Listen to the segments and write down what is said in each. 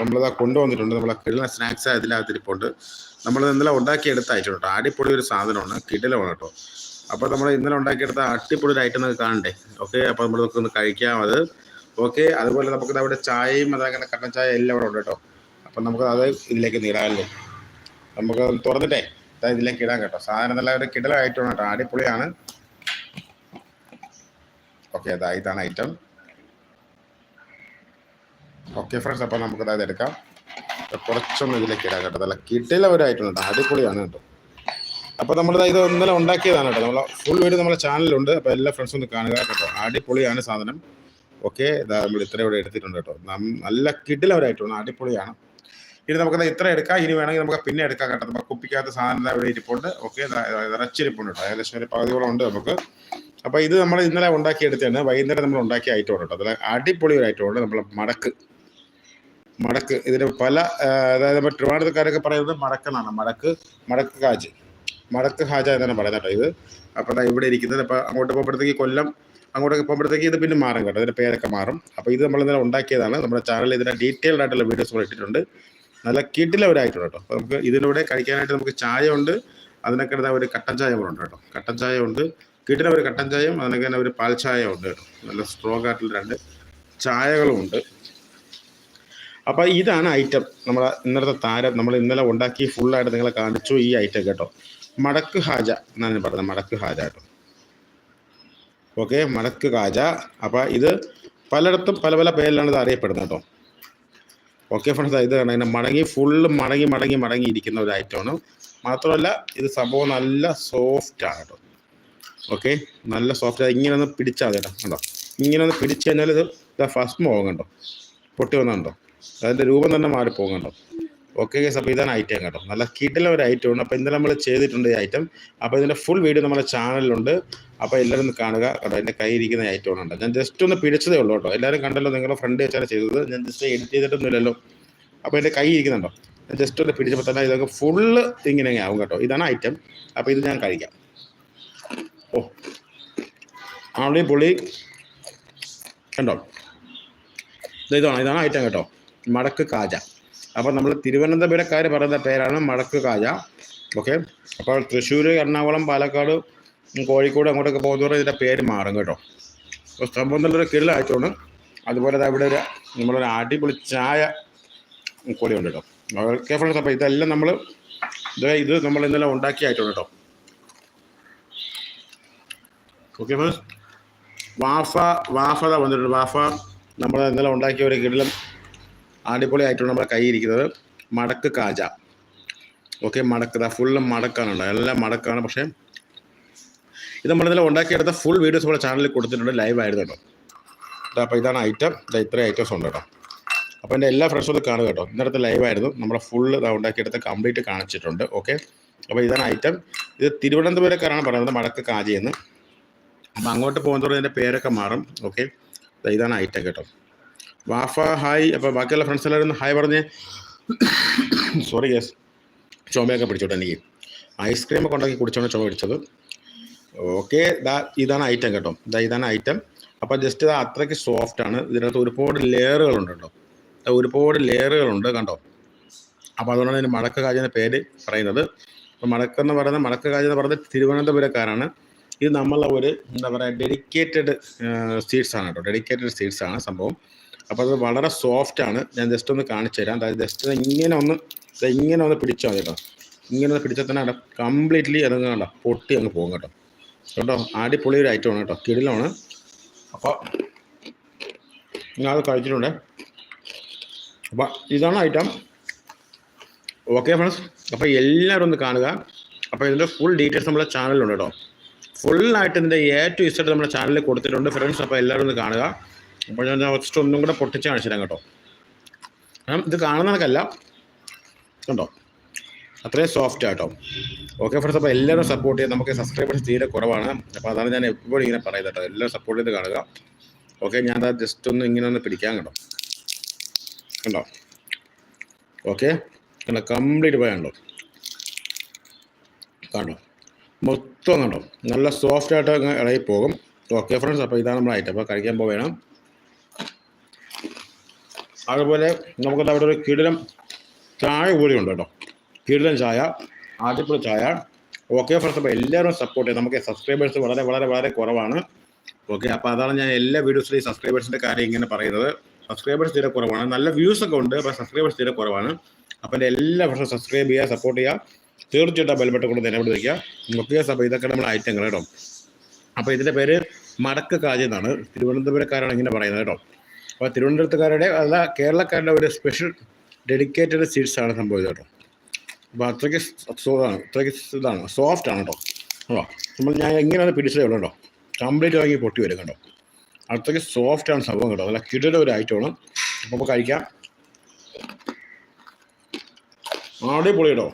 നമ്മളിതാ കൊണ്ടുവന്നിട്ടുണ്ട്. നമ്മളെ കിടല സ്നാക്സ് ഇതിനകത്ത് ഇരിപ്പുണ്ട് നമ്മൾ ഇന്നലെ ഉണ്ടാക്കിയെടുത്ത ഐറ്റം കേട്ടോ. അടിപൊളി ഒരു സാധനമാണ്. കിടലമാണ് കേട്ടോ. അപ്പോൾ നമ്മൾ ഇന്നലെ ഉണ്ടാക്കിയെടുത്ത അടിപൊളി ഒരു ഐറ്റം നമുക്ക് കാണണ്ടേ? ഓക്കെ അപ്പോൾ നമ്മൾ നമുക്ക് ഒന്ന് കഴിക്കാം അത്. ഓക്കെ അതുപോലെ നമുക്ക് അവിടെ ചായയും അതങ്ങനെ കട്ടൻ ചായ എല്ലാം ഇവിടെ ഉണ്ട് കേട്ടോ. അപ്പം നമുക്ക് അത് ഇതിലേക്ക് നീടാമല്ലേ നമുക്ക് തുറന്നിട്ടേ അതായത് ഇതിലേക്ക് ഇടാൻ കേട്ടോ. സാധനം നല്ല ഒരു കിടലായിട്ടാണ് കേട്ടോ. അടിപൊളിയാണ്. ഓക്കെ അതാ ഇതാണ് ഐറ്റം ഓക്കെ ഫ്രണ്ട്സ് അപ്പോൾ നമുക്ക് അതായത് എടുക്കാം. കുറച്ചൊന്നും ഇതിലേക്ക് ഇടാം കേട്ടോ. നല്ല കിട്ടില ഒരു ഐറ്റം കേട്ടോ അടിപൊളിയാണ് കേട്ടോ. അപ്പോൾ നമ്മൾ ഇത് ഇന്നലെ ഉണ്ടാക്കിയതാണ് കേട്ടോ. നമ്മൾ ഫുൾ വീഡിയോ നമ്മുടെ ചാനലിലുണ്ട് അപ്പോൾ എല്ലാ ഫ്രണ്ട്സും ഒന്ന് കാണുക കേട്ടോ. അടിപൊളിയാണ് സാധനം. ഓക്കെ ഇതാ നമ്മൾ ഇത്ര ഇവിടെ എടുത്തിട്ടുണ്ട് കേട്ടോ. നല്ല ഐറ്റമാണ് അടിപൊളിയാണ്. ഇനി നമുക്ക് ഇത്ര എടുക്കാം. ഇനി വേണമെങ്കിൽ നമുക്ക് പിന്നെ എടുക്കാം കേട്ടോ. നമുക്ക് കുപ്പിക്കാത്ത സാധനം ഇവിടെ ഇരിപ്പുണ്ട്. ഓക്കെ ഇറച്ചിരിപ്പുണ്ട് കേട്ടോ. ഏകദേശം ഒരു പകുതിയോളം ഉണ്ട് നമുക്ക്. അപ്പോൾ ഇത് നമ്മൾ ഇന്നലെ ഉണ്ടാക്കിയെടുത്തതാണ്. വൈകുന്നേരം നമ്മൾ ഉണ്ടാക്കിയ ഐറ്റം കേട്ടോ. അതിൽ അടിപൊളി ഒരു ഐറ്റം ഉണ്ട് നമ്മൾ മടക്ക്. മടക്ക് ഇതിന് പല അതായത് നമ്മൾ ട്രിവാണ്ടത്തുകാരൊക്കെ പറയുന്നത് മടക്കെന്നാണ് മടക്ക് മടക്ക് കാജ് മടക്ക് ഹാജ എന്നാണ് പറയുന്നത് കേട്ടോ ഇത്. അപ്പോൾ ഇവിടെ ഇരിക്കുന്നത്. അപ്പോൾ അങ്ങോട്ട് പോകുമ്പോഴത്തേക്ക് കൊല്ലം അങ്ങോട്ടൊക്കെ പോകുമ്പോഴത്തേക്ക് ഇത് പിന്നെ മാറും കേട്ടോ. ഇതിന്റെ പേരൊക്കെ മാറും. അപ്പോൾ ഇത് നമ്മൾ ഇന്നലെ ഉണ്ടാക്കിയതാണ്. നമ്മുടെ ചാനലിൽ ഇതിന്റെ ഡീറ്റെയിൽഡ് ആയിട്ടുള്ള വീഡിയോസ് നമ്മൾ ഇട്ടിട്ടുണ്ട്. നല്ല കിട്ടിലവരായിട്ടുണ്ട് കേട്ടോ. അപ്പോൾ നമുക്ക് ഇതിലൂടെ കഴിക്കാനായിട്ട് നമുക്ക് ചായ ഉണ്ട് അതിനൊക്കെ ഒരു കട്ടൻ ചായ ഉണ്ട് കേട്ടോ. കട്ടൻ ചായ ഉണ്ട്. ഒരു കട്ടൻ ചായയും അതിനൊക്കെ തന്നെ ഒരു പാൽ ചായ ഉണ്ട് കേട്ടോ. നല്ല സ്ട്രോങ് ആയിട്ടുള്ള രണ്ട് ചായകളും ഉണ്ട്. അപ്പോൾ ഇതാണ് ഐറ്റം നമ്മുടെ ഇന്നലത്തെ താരം നമ്മൾ ഇന്നലെ ഉണ്ടാക്കി ഫുള്ളായിട്ട് നിങ്ങളെ കാണിച്ചു ഈ ഐറ്റം കേട്ടോ. മടക്ക് ഹാജ എന്നാണ് പറഞ്ഞത്. മടക്ക് ഹാജ കേട്ടോ. ഓക്കെ മടക്ക് കാജ അപ്പോൾ ഇത് പലയിടത്തും പല പല പേരിലാണ് ഇത് അറിയപ്പെടുന്നത് കേട്ടോ. ഓക്കെ ഫ്രണ്ട്സ് ഇത് കാണാം ഇതിനെ മടങ്ങി ഫുള്ള് മടങ്ങി മടങ്ങി മടങ്ങി ഇരിക്കുന്ന ഒരു ഐറ്റമാണ് മാത്രമല്ല ഇത് സംഭവം നല്ല സോഫ്റ്റാണ് കേട്ടോ. ഓക്കെ നല്ല സോഫ്റ്റ് ഇങ്ങനെ ഒന്ന് പിടിച്ചാൽ കേട്ടോ. കണ്ടോ? ഇങ്ങനെ ഒന്ന് പിടിച്ചു കഴിഞ്ഞാൽ ഇത് ഫസ്റ്റ് മോഹം കണ്ടോ? പൊട്ടി വന്നുണ്ടോ അതിന്റെ രൂപം തന്നെ മാറിപ്പോകും കണ്ടോ ഓക്കെ ഗൈസ് അപ്പോൾ ഇതാണ് ഐറ്റം കേട്ടോ. നല്ല കിട്ടിലെ ഒരു ഐറ്റം ഉണ്ട് അപ്പോൾ ഇന്നലെ നമ്മൾ ചെയ്തിട്ടുണ്ട് ഈ ഐറ്റം അപ്പോൾ ഇതിന്റെ ഫുൾ വീഡിയോ നമ്മുടെ ചാനലിലുണ്ട് അപ്പോൾ എല്ലാവരും ഒന്ന് കാണുക. കേട്ടോ എന്റെ കൈ ഇരിക്കുന്ന ഐറ്റം ഉണ്ട് ഞാൻ ജസ്റ്റ് ഒന്ന് പിടിച്ചതേ ഉള്ളൂ കേട്ടോ. എല്ലാവരും കണ്ടല്ലോ നിങ്ങളുടെ ഫ്രണ്ട് വെച്ചാണ് ചെയ്തത്. ഞാൻ ജസ്റ്റ് എഡിറ്റ് ചെയ്തിട്ടൊന്നുമില്ലല്ലോ. അപ്പോൾ എന്റെ കൈ ഇരിക്കുന്നുണ്ടോ ഞാൻ ജസ്റ്റ് ഒന്ന് പിടിച്ചപ്പോൾ തന്നെ ഇതൊക്കെ ഫുള്ള് ഇങ്ങനെ ആവും കേട്ടോ. ഇതാണ് ഐറ്റം അപ്പോൾ ഇത് ഞാൻ കഴിക്കാം. ഓ ആളി പുളി കണ്ടോ? ഇത് ഇതാണ് ഇതാണ് ഐറ്റം കേട്ടോ. മടക്ക് കാജ. അപ്പോൾ നമ്മൾ തിരുവനന്തപുരക്കാർ പറയുന്ന പേരാണ് മടക്ക് കാജ. ഓക്കെ? അപ്പോൾ തൃശ്ശൂർ എറണാകുളം പാലക്കാട് കോഴിക്കോട് അങ്ങോട്ടൊക്കെ പോകുന്നവർ ഇതിന്റെ പേര് മാറും കേട്ടോ. അപ്പോൾ സംഭവം നല്ലൊരു കിള്ളായിട്ടാണ് അതുപോലെ ഇവിടെ ഒരു നമ്മളൊരു അടിപൊളി ചായ കൂടി ഉണ്ട് കേട്ടോ. ഓക്കെ ഫ്രണ്ട്സ് അപ്പോൾ ഇതെല്ലാം നമ്മൾ ഇത് ഇത് നമ്മൾ ഇന്നലെ ഉണ്ടാക്കിയായിട്ടുണ്ട് കേട്ടോ. ഓക്കെ ഫ്രണ്ട്സ് വാഫ വാഫത വന്നിട്ടുണ്ട്. വാഫ നമ്മൾ ഇന്നലെ ഉണ്ടാക്കിയ ഒരു കിടിലം അടിപൊളി ആയിട്ടാണ് നമ്മുടെ കൈ ഇരിക്കുന്നത് മടക്ക് കാജ. ഓക്കെ മടക്ക്. ഫുള്ള് മടക്കാണ് ഉണ്ടായത് എല്ലാം മടക്കാണ്. പക്ഷേ ഇത് നമ്മൾ ഇന്നലെ ഉണ്ടാക്കിയെടുത്ത ഫുൾ വീഡിയോസ് നമ്മുടെ ചാനലിൽ കൊടുത്തിട്ടുണ്ട്. ലൈവ് ആയിരുന്നു കേട്ടോ. അപ്പോൾ ഇതാണ് ഐറ്റം ഇതാ ഇത്രയും ഐറ്റംസ് ഉണ്ട് കേട്ടോ. അപ്പോൾ എന്റെ എല്ലാ ഫ്രണ്ട്സും കാണുക കേട്ടോ. ഇന്നലത്തെ ലൈവായിരുന്നു നമ്മുടെ ഫുള്ള് ഇതാ ഉണ്ടാക്കിയെടുത്ത് കംപ്ലീറ്റ് കാണിച്ചിട്ടുണ്ട്. ഓക്കെ അപ്പോൾ ഇതാണ് ഐറ്റം ഇത് തിരുവനന്തപുരക്കാരാണ് പറയുന്നത് മടക്ക് കാജയെന്ന് അപ്പോൾ അങ്ങോട്ട് പോകുന്നതോടെ ഇതിന്റെ പേരൊക്കെ മാറും. ഓക്കെ ഇതാണ് ഐറ്റം കേട്ടോ. വാഫ ഹായ്. അപ്പോൾ ബാക്കിയുള്ള ഫ്രണ്ട്സ് എല്ലാവരും ഹായ് പറഞ്ഞേ. സോറി യെസ് ചുമയൊക്കെ പിടിച്ചോട്ടെ എനിക്ക്. ഐസ്ക്രീം ഒക്കെ ഉണ്ടാക്കി കുടിച്ചോണ്ട് ചുമ പിടിച്ചത്. ഓക്കെ ദാ ഇതാണ് ഐറ്റം കേട്ടോ. ദാ ഇതാണ് ഐറ്റം അപ്പോൾ ജസ്റ്റ് ഇത് അത്രയ്ക്ക് സോഫ്റ്റ് ആണ്. ഇതിനകത്ത് ഒരുപാട് ലെയറുകളുണ്ട് കേട്ടോ. ഒരുപാട് ലെയറുകളുണ്ട് കണ്ടോ. അപ്പോൾ അതുകൊണ്ടാണ് ഇതിന് മടക്ക കാജ് എന്ന പേര് പറയുന്നത്. അപ്പോൾ മടക്കെന്ന് പറയുന്നത് മടക്ക കാജ് എന്ന് പറയുന്നത് തിരുവനന്തപുരക്കാരാണ്. ഇത് നമ്മളെ ഒരു എന്താ പറയുക ഡെഡിക്കേറ്റഡ് സീഡ്സ് ആണ് കേട്ടോ. ഡെഡിക്കേറ്റഡ് സീഡ്സ് ആണ് സംഭവം. അപ്പോൾ അത് വളരെ സോഫ്റ്റ് ആണ്. ഞാൻ ജസ്റ്റ് ഒന്ന് കാണിച്ചു തരാം. അതായത് ജസ്റ്റ് ഇങ്ങനെ ഒന്ന് ഇങ്ങനെ ഒന്ന് പിടിച്ചാൽ മതി കേട്ടോ. ഇങ്ങനെ ഒന്ന് പിടിച്ചാൽ തന്നെ അവിടെ കംപ്ലീറ്റ്ലി അത് കണ്ടോ? പൊട്ടി അങ്ങ് പോകും കേട്ടോ. കേട്ടോ അടിപൊളി ഒരു ഐറ്റമാണ് കേട്ടോ. കിടിലാണ്. അപ്പോൾ ഞാൻ അത് കഴിച്ചിട്ടുണ്ട്. അപ്പോൾ ഇതാണ് ഐറ്റം ഓക്കെ ഫ്രണ്ട്സ് അപ്പോൾ എല്ലാവരും ഒന്ന് കാണുക. അപ്പോൾ ഇതിന്റെ ഫുൾ ഡീറ്റെയിൽസ് നമ്മുടെ ചാനലിലുണ്ട് കേട്ടോ. ഫുള്ളായിട്ട് ഇതിന്റെ എ ടു ഇസഡ് നമ്മുടെ ചാനലിൽ കൊടുത്തിട്ടുണ്ട് ഫ്രണ്ട്സ് അപ്പോൾ എല്ലാവരും ഒന്ന് കാണുക. അപ്പോൾ ഞാൻ ഫസ്റ്റ് ഒന്നും കൂടെ പൊട്ടിച്ച് കാണിച്ചു തരാം കേട്ടോ. കാരണം ഇത് കാണുന്നതൊക്കെയല്ല കണ്ടോ? അത്രയും സോഫ്റ്റ് ആട്ടോ ഓക്കെ ഫ്രണ്ട്സ് അപ്പോൾ എല്ലാവരും സപ്പോർട്ട് ചെയ്യാം നമുക്ക് സബ്സ്ക്രൈബേഴ്സ് തീരെ കുറവാണ്. അപ്പോൾ അതാണ് ഞാൻ എപ്പോഴും ഇങ്ങനെ പറയുന്നത് കേട്ടോ. എല്ലാവരും സപ്പോർട്ട് ചെയ്ത് കാണുക. ഓക്കെ ഞാൻ അത് ജസ്റ്റ് ഒന്ന് ഇങ്ങനെ ഒന്ന് പിടിക്കാൻ കേട്ടോ. കണ്ടോ? ഓക്കെ കണ്ടോ? കംപ്ലീറ്റ് പോയാണ്ടോ കണ്ടോ? മൊത്തം കണ്ടോ? നല്ല സോഫ്റ്റ് ആയിട്ട് ഇളകി പോകും ഓക്കെ ഫ്രണ്ട്സ് അപ്പോൾ ഇതാണ് നമ്മുടെ ഐറ്റം അപ്പോൾ കഴിക്കാൻ പോവേണം. അതുപോലെ നമുക്കത് അവിടെ ഒരു കിടിലം ചായ കൂടി ഉണ്ട് കേട്ടോ. കിടിലം ചായ ആദ്യപ്പുഴ ചായ. ഓക്കെ ഫ്രണ്ട്സ് അപ്പോൾ എല്ലാവരും സപ്പോർട്ട് ചെയ്യും. നമുക്ക് സബ്സ്ക്രൈബേഴ്സ് വളരെ വളരെ വളരെ കുറവാണ്. ഓക്കെ അപ്പോൾ അതാണ് ഞാൻ എല്ലാ വീഡിയോസിലും സബ്സ്ക്രൈബേഴ്സിന്റെ കാര്യം ഇങ്ങനെ പറയുന്നത്. സബ്സ്ക്രൈബേഴ്സ് തീരെ കുറവാണ്. നല്ല വ്യൂസ് ഒക്കെ ഉണ്ട് അപ്പോൾ സബ്സ്ക്രൈബേഴ്സ് തീരെ കുറവാണ്. അപ്പോൾ എന്റെ എല്ലാ വർഷവും സബ്സ്ക്രൈബ് ചെയ്യുക സപ്പോർട്ട് ചെയ്യുക. തീർച്ചയായിട്ടും ആ ബെൽബട്ടൺ കൊണ്ട് നിലവിൽ വയ്ക്കുക ഓക്കെ അപ്പോൾ ഇതൊക്കെ നമ്മുടെ ഐറ്റങ്ങൾ കേട്ടോ. അപ്പോൾ ഇതിന്റെ പേര് മടക്ക് കാജ് എന്നാണ്. തിരുവനന്തപുരക്കാരാണ് ഇങ്ങനെ പറയുന്നത് കേട്ടോ. അപ്പോൾ തിരുവനന്തപുരത്തുകാരുടെ അല്ല കേരളക്കാരുടെ ഒരു സ്പെഷ്യൽ ഡെഡിക്കേറ്റഡ് സീഡ്സ് ആണ് സംഭവിച്ചത് കേട്ടോ. അപ്പോൾ അത്രയ്ക്ക് സുഖമാണ് അത്രയ്ക്ക് ഇതാണ് സോഫ്റ്റ് ആണ് കേട്ടോ. നമ്മൾ ഞാൻ എങ്ങനെയാണ് പിടിച്ചതേ ഉള്ളൂ കേട്ടോ. കംപ്ലീറ്റ് വാങ്ങി പൊട്ടി വരും കേട്ടോ. അത്രയ്ക്ക് സോഫ്റ്റ് ആണ് സംഭവം കേട്ടോ. അല്ല കിടയുടെ ഒരു ഐറ്റമാണ് അപ്പോൾ കഴിക്കാം. ആടി പൊളി കേട്ടോ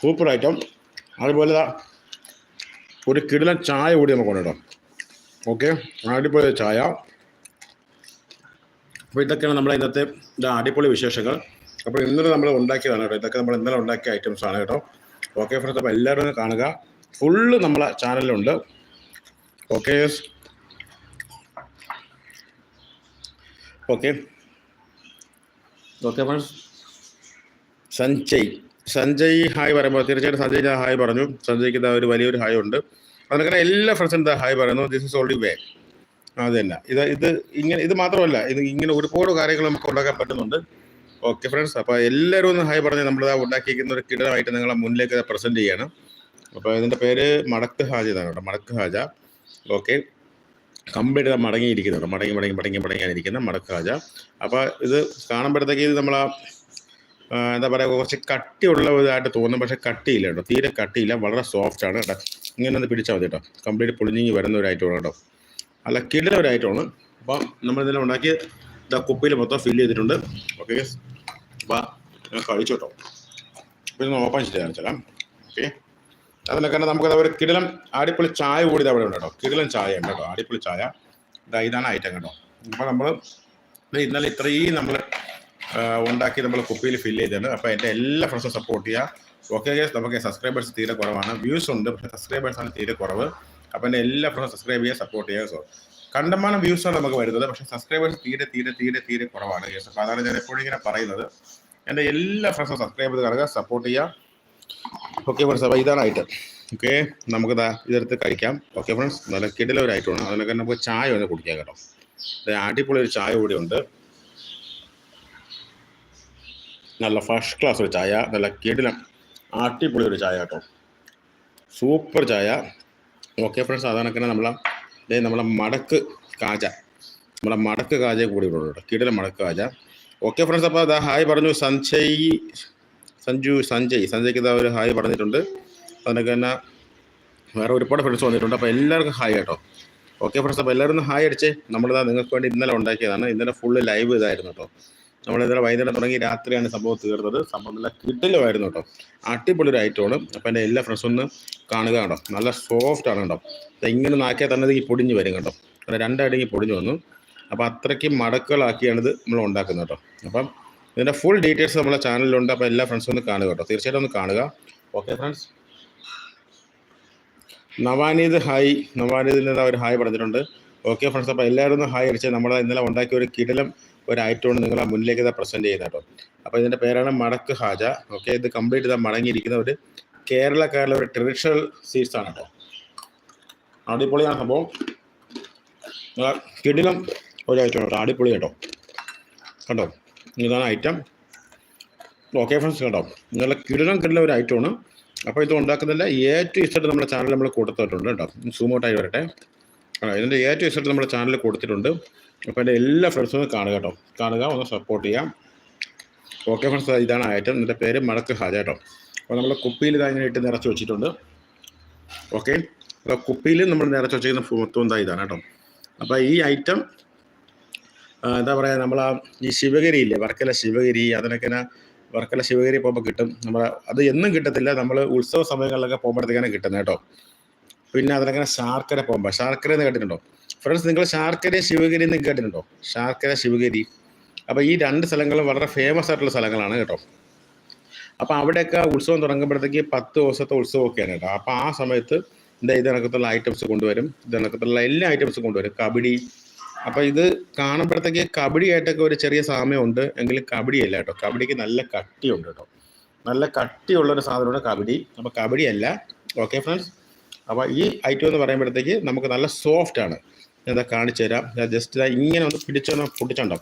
സൂപ്പർ ഐറ്റം അതുപോലെ ഒരു കിടിലൻ ചായ കൂടി നമുക്ക് കൊണ്ടുട്ടോ ഓക്കെ അടിപൊളി ചായ. അപ്പോൾ ഇതൊക്കെയാണ് നമ്മുടെ ഇന്നത്തെ അടിപൊളി വിശേഷങ്ങൾ. അപ്പോൾ ഇന്നലെ നമ്മൾ ഉണ്ടാക്കിയതാണ് കേട്ടോ. ഇതൊക്കെ നമ്മൾ ഇന്നലെ ഉണ്ടാക്കിയ ഐറ്റംസ് ആണ് കേട്ടോ. ഓക്കെ ഫ്രണ്ട്സ് അപ്പോൾ എല്ലാവരും ഒന്ന് കാണുക. ഫുള്ള് നമ്മളെ ചാനലിലുണ്ട് okay okay okay friends Sanjay. Sanjay hi പറയുമ്പോൾ തീർച്ചയായിട്ടും സഞ്ജയ് ഞാൻ ഹായ് പറഞ്ഞു. സഞ്ജയ്ക്ക് ഒരു വലിയൊരു ഹായ് ഉണ്ട്. അതിനൊക്കെ എല്ലാ ഫ്രണ്ട്സും ഹായ് പറയുന്നു. ദിസ് ഇസ് ഓൾഡി വേ അത് തന്നെ ഇത് ഇത് ഇങ്ങനെ ഇത് മാത്രമല്ല ഇത് ഇങ്ങനെ ഒരുപാട് കാര്യങ്ങൾ നമുക്ക് ഉണ്ടാക്കാൻ പറ്റുന്നുണ്ട്. ഓക്കെ ഫ്രണ്ട്സ് അപ്പോൾ എല്ലാവരും ഒന്ന് ഹായ് പറഞ്ഞ് നമ്മളിതാ ഉണ്ടാക്കിയിരിക്കുന്ന ഒരു കിടമായിട്ട് നിങ്ങളെ മുന്നിലേക്ക് പ്രസന്റ് ചെയ്യണം. അപ്പോൾ ഇതിന്റെ പേര് മടക്ക് ഹാജ എന്നാണ് കേട്ടോ മടക്ക് ഹാജ. ഓക്കെ കമ്പ്ലീറ്റ് മടങ്ങിയിരിക്കുന്നുണ്ട്. മടങ്ങി മടങ്ങി മടങ്ങി മടങ്ങിയാണിരിക്കുന്ന മടക്ക് ഹാജ. അപ്പോൾ ഇത് കാണുമ്പോഴത്തേക്ക് ഇത് നമ്മൾ എന്താ പറയുക കുറച്ച് കട്ടിയുള്ള ഇതായിട്ട് തോന്നും പക്ഷേ കട്ടിയില്ല കേട്ടോ തീരെ കട്ടിയില്ല വളരെ സോഫ്റ്റ് ആണ് കേട്ടോ. ഇങ്ങനെ ഒന്ന് പിടിച്ചാൽ മതി കേട്ടോ. കംപ്ലീറ്റ് പൊളിഞ്ഞിങ്ങി വരുന്ന ഒരു ഐറ്റമാണ് കേട്ടോ. അല്ല കിടലവരായിട്ടാണ്. അപ്പോൾ നമ്മൾ ഇതെല്ലാം ഉണ്ടാക്കി ഇതാ കുപ്പിയിൽ മൊത്തം ഫില്ല് ചെയ്തിട്ടുണ്ട്. ഓക്കെ അപ്പോൾ ഞാൻ കഴിച്ചു കേട്ടോ അപ്പോൾ ഇതൊന്ന് ഓപ്പൺ ചെയ്ത് കാണിച്ചാലാം ഓക്കെ അതിനൊക്കെ നമുക്ക് ഒരു കിടലം ആടിപ്പൊളി ചായ കൂടി അവിടെ ഉണ്ട് കേട്ടോ കിടലം ചായ ഉണ്ട് കേട്ടോ ആടിപ്പൊളി ചായ. ഇതാ ഇതാണ് ഐറ്റം കേട്ടോ അപ്പോൾ നമ്മൾ ഇന്നലെ ഇത്രയും നമ്മൾ ഉണ്ടാക്കി നമ്മൾ കുപ്പിയിൽ ഫില്ല് ചെയ്തിട്ടുണ്ട്. അപ്പോൾ എന്റെ എല്ലാ ഫ്രണ്ട്സും സപ്പോർട്ട് ചെയ്യുക ഓക്കെ നമുക്ക് സബ്സ്ക്രൈബേഴ്സ് തീരെ കുറവാണ്. വ്യൂസ് ഉണ്ട് പക്ഷേ സബ്സ്ക്രൈബേഴ്സാണ് തീരെ കുറവ്. അപ്പോൾ എന്റെ എല്ലാ ഫ്രണ്ട്സും സബ്സ്ക്രൈബ് ചെയ്യുക സപ്പോർട്ട് ചെയ്യുക സോ കണ്ടമാനം വ്യൂസാണ് നമുക്ക് വരുന്നത്. പക്ഷേ സബ്സ്ക്രൈബേഴ്സ് തീരെ തീരെ തീരെ തീരെ കുറവാണ്. യെസ് അപ്പോൾ അതാണ് ഞാൻ എപ്പോഴും ഇങ്ങനെ പറയുന്നത്. എന്റെ എല്ലാ ഫ്രണ്ട്സും സബ്സ്ക്രൈബ് ചെയ്ത് കാണുക സപ്പോർട്ട് ചെയ്യുക ഓക്കെ ഫ്രണ്ട്സ് അപ്പോൾ ഇതാണ് ഐറ്റം ഓക്കെ നമുക്ക് ഇതെടുത്ത് കഴിക്കാം. ഓക്കെ ഫ്രണ്ട്സ് നല്ല കിടില ഒരു ഐറ്റമാണ് അതിനൊക്കെ നമുക്ക് ചായ ഒന്ന് കുടിക്കാം കേട്ടോ. അടിപൊളി ഒരു ചായ കൂടി ഉണ്ട്. നല്ല ഫസ്റ്റ് ക്ലാസ് ഒരു ചായ നല്ല കിടിലം അടിപൊളി ഒരു ചായ കേട്ടോ. സൂപ്പർ ചായ. ഓക്കെ ഫ്രണ്ട്സ് അതാണൊക്കെ നമ്മളെ നമ്മളെ മടക്ക് കാജ. നമ്മളെ മടക്ക് കാജ കൂടി ഇവിടെ കിടിലം മടക്ക് കാജ. ഓക്കെ ഫ്രണ്ട്സ് അപ്പോൾ അതാ ഹായ് പറഞ്ഞു സഞ്ജയ് സഞ്ജു സഞ്ജയ്. സഞ്ജയ്ക്ക് ഇതാ ഒരു ഹായ് പറഞ്ഞിട്ടുണ്ട്. അതിനൊക്കെ തന്നെ വേറെ ഒരുപാട് ഫ്രണ്ട്സ് വന്നിട്ടുണ്ട്. അപ്പോൾ എല്ലാവർക്കും ഹായ് കേട്ടോ. ഓക്കെ ഫ്രണ്ട്സ് അപ്പോൾ എല്ലാവരും ഹായ് അടിച്ച്. നമ്മളിതാ നിങ്ങൾക്ക് വേണ്ടി ഇന്നലെ ഉണ്ടാക്കിയതാണ്. ഇന്നലെ ഫുള്ള് ലൈവ് ഇതായിരുന്നു കേട്ടോ. നമ്മൾ ഇന്നലെ വൈകുന്നേരം തുടങ്ങി രാത്രിയാണ് സംഭവം തീർന്നത്. സംഭവം നല്ല കിട്ടിലുമായിരുന്നു കേട്ടോ. അടിപൊളി ഒരു ഐറ്റമാണ് അപ്പം എന്റെ എല്ലാ ഫ്രണ്ട്സും ഒന്ന് കാണുക കേട്ടോ. നല്ല സോഫ്റ്റ് ആണ് കേട്ടോ. ഇങ്ങനെ നാക്കിയാൽ തന്നെ ഈ പൊടിഞ്ഞ് വരും കേട്ടോ. രണ്ടടിങ്ങി പൊടിഞ്ഞു വന്നു. അപ്പോൾ അത്രയ്ക്ക് മടക്കുകളാക്കിയാണിത് നമ്മൾ ഉണ്ടാക്കുന്നത് കേട്ടോ. അപ്പം ഇതിന്റെ ഫുൾ ഡീറ്റെയിൽസ് നമ്മളെ ചാനലിലുണ്ട് അപ്പോൾ എല്ലാ ഫ്രണ്ട്സും ഒന്ന് കാണുക കേട്ടോ. തീർച്ചയായിട്ടും ഒന്ന് കാണുക. ഓക്കെ ഫ്രണ്ട്സ് നവാനീത് ഹായ് നവാനീതിൽ ഒരു ഹായ് പറഞ്ഞിട്ടുണ്ട്. ഓക്കെ ഫ്രണ്ട്സ് അപ്പോൾ എല്ലാവരും ഒന്ന് ഹായ് അടിച്ച് നമ്മൾ ഇന്നലെ ഉണ്ടാക്കിയ ഒരു കിടലം ഒരു ഐറ്റമാണ് നിങ്ങളെ മുന്നിലേക്ക് ഇതാ പ്രസന്റ് ചെയ്യുന്നത് കേട്ടോ. അപ്പോൾ ഇതിന്റെ പേരാണ് മടക്ക് ഹാജ. ഓക്കെ ഇത് കംപ്ലീറ്റ് ഇതാ മടങ്ങിയിരിക്കുന്ന ഒരു കേരളക്കാരിലെ ഒരു ട്രഡീഷണൽ സീഡ്സ് ആണ് കേട്ടോ. അടിപൊളിയാണ് സംഭവം. കിടിലം ഒരു ഐറ്റം കേട്ടോ. അടിപൊളി കേട്ടോ. കണ്ടോ? ഇതാണ് ഐറ്റം ഓക്കെ ഫ്രണ്ട്സ് കേട്ടോ നല്ല കിടിലം കിടിലം ഒരു ഐറ്റമാണ് അപ്പോൾ ഇത് ഉണ്ടാക്കുന്നതിന്റെ ഏറ്റവും ഇഷ്ടമായിട്ട് നമ്മുടെ ചാനൽ നമ്മൾ കൊടുത്തിട്ടുണ്ട് കേട്ടോ. സൂമോട്ടായി വരട്ടെ. ഇതിന്റെ ഏറ്റവും റിസൾട്ട് നമ്മുടെ ചാനലിൽ കൊടുത്തിട്ടുണ്ട്. അപ്പോൾ എന്റെ എല്ലാ ഫ്രണ്ട്സും കാണുക കേട്ടോ. കാണുക ഒന്ന് സപ്പോർട്ട് ചെയ്യാം. ഓക്കെ ഫ്രണ്ട്സ് ഇതാണ് ഐറ്റം എന്റെ പേര് മടക്ക് ഹാജ കേട്ടോ. അപ്പോൾ നമ്മൾ കുപ്പിയിൽ ഇതാ ഇങ്ങനെ ഇട്ട് നിറച്ച് വെച്ചിട്ടുണ്ട്. ഓക്കെ അപ്പോൾ കുപ്പിയിൽ നമ്മൾ നിറച്ച് വെച്ചിരിക്കുന്ന മൊത്തം എന്താ ഇതാണ് കേട്ടോ. അപ്പോൾ ഈ ഐറ്റം എന്താ പറയുക നമ്മൾ ആ ഈ ശിവഗിരി ഇല്ലേ? വർക്കല ശിവഗിരി അതിനൊക്കെ വർക്കല ശിവഗിരി പോകുമ്പോൾ കിട്ടും. നമ്മൾ അത് എന്നും കിട്ടത്തില്ല. നമ്മൾ ഉത്സവ സമയങ്ങളിലൊക്കെ പോകുമ്പോഴത്തേക്കാണ് കിട്ടുന്നത് കേട്ടോ. പിന്നെ അതിനങ്ങനെ ശാർക്കര പോകുമ്പ ശാർക്കര എന്ന് കേട്ടിട്ടുണ്ടോ? ഫ്രണ്ട്സ് നിങ്ങൾ ശാർക്കര ശിവഗിരി എന്ന് കേട്ടിട്ടുണ്ടോ? ശാർക്കര ശിവഗിരി. അപ്പോൾ ഈ രണ്ട് സ്ഥലങ്ങളും വളരെ ഫേമസ് ആയിട്ടുള്ള സ്ഥലങ്ങളാണ് കേട്ടോ. അപ്പോൾ അവിടെയൊക്കെ ഉത്സവം തുടങ്ങുമ്പോഴത്തേക്ക് പത്ത് ദിവസത്തെ ഉത്സവമൊക്കെയാണ് കേട്ടോ. അപ്പോൾ ആ സമയത്ത് എന്താ ഇത് കണക്കത്തുള്ള ഐറ്റംസ് കൊണ്ടുവരും ഇത് കണക്കത്തുള്ള എല്ലാ ഐറ്റംസും കൊണ്ടുവരും. കബഡി. അപ്പോൾ ഇത് കാണുമ്പോഴത്തേക്ക് കബഡിയായിട്ടൊക്കെ ഒരു ചെറിയ സാമ്യമുണ്ട്. എങ്കിലും കബഡിയല്ല കേട്ടോ. കബഡിക്ക് നല്ല കട്ടിയുണ്ട് കേട്ടോ. നല്ല കട്ടിയുള്ളൊരു സാധനമാണ് കബഡി. അപ്പോൾ കബഡിയല്ല ഓക്കെ ഫ്രണ്ട്സ് അപ്പോൾ ഈ ഐറ്റം എന്ന് പറയുമ്പോഴത്തേക്ക് നമുക്ക് നല്ല സോഫ്റ്റ് ആണ്. ഞാൻ ഇതാ കാണിച്ചു തരാം. ഞാൻ ജസ്റ്റ് ഇതാ ഇങ്ങനെ ഒന്ന് പിടിച്ചോ പൊട്ടിച്ചുണ്ടോ?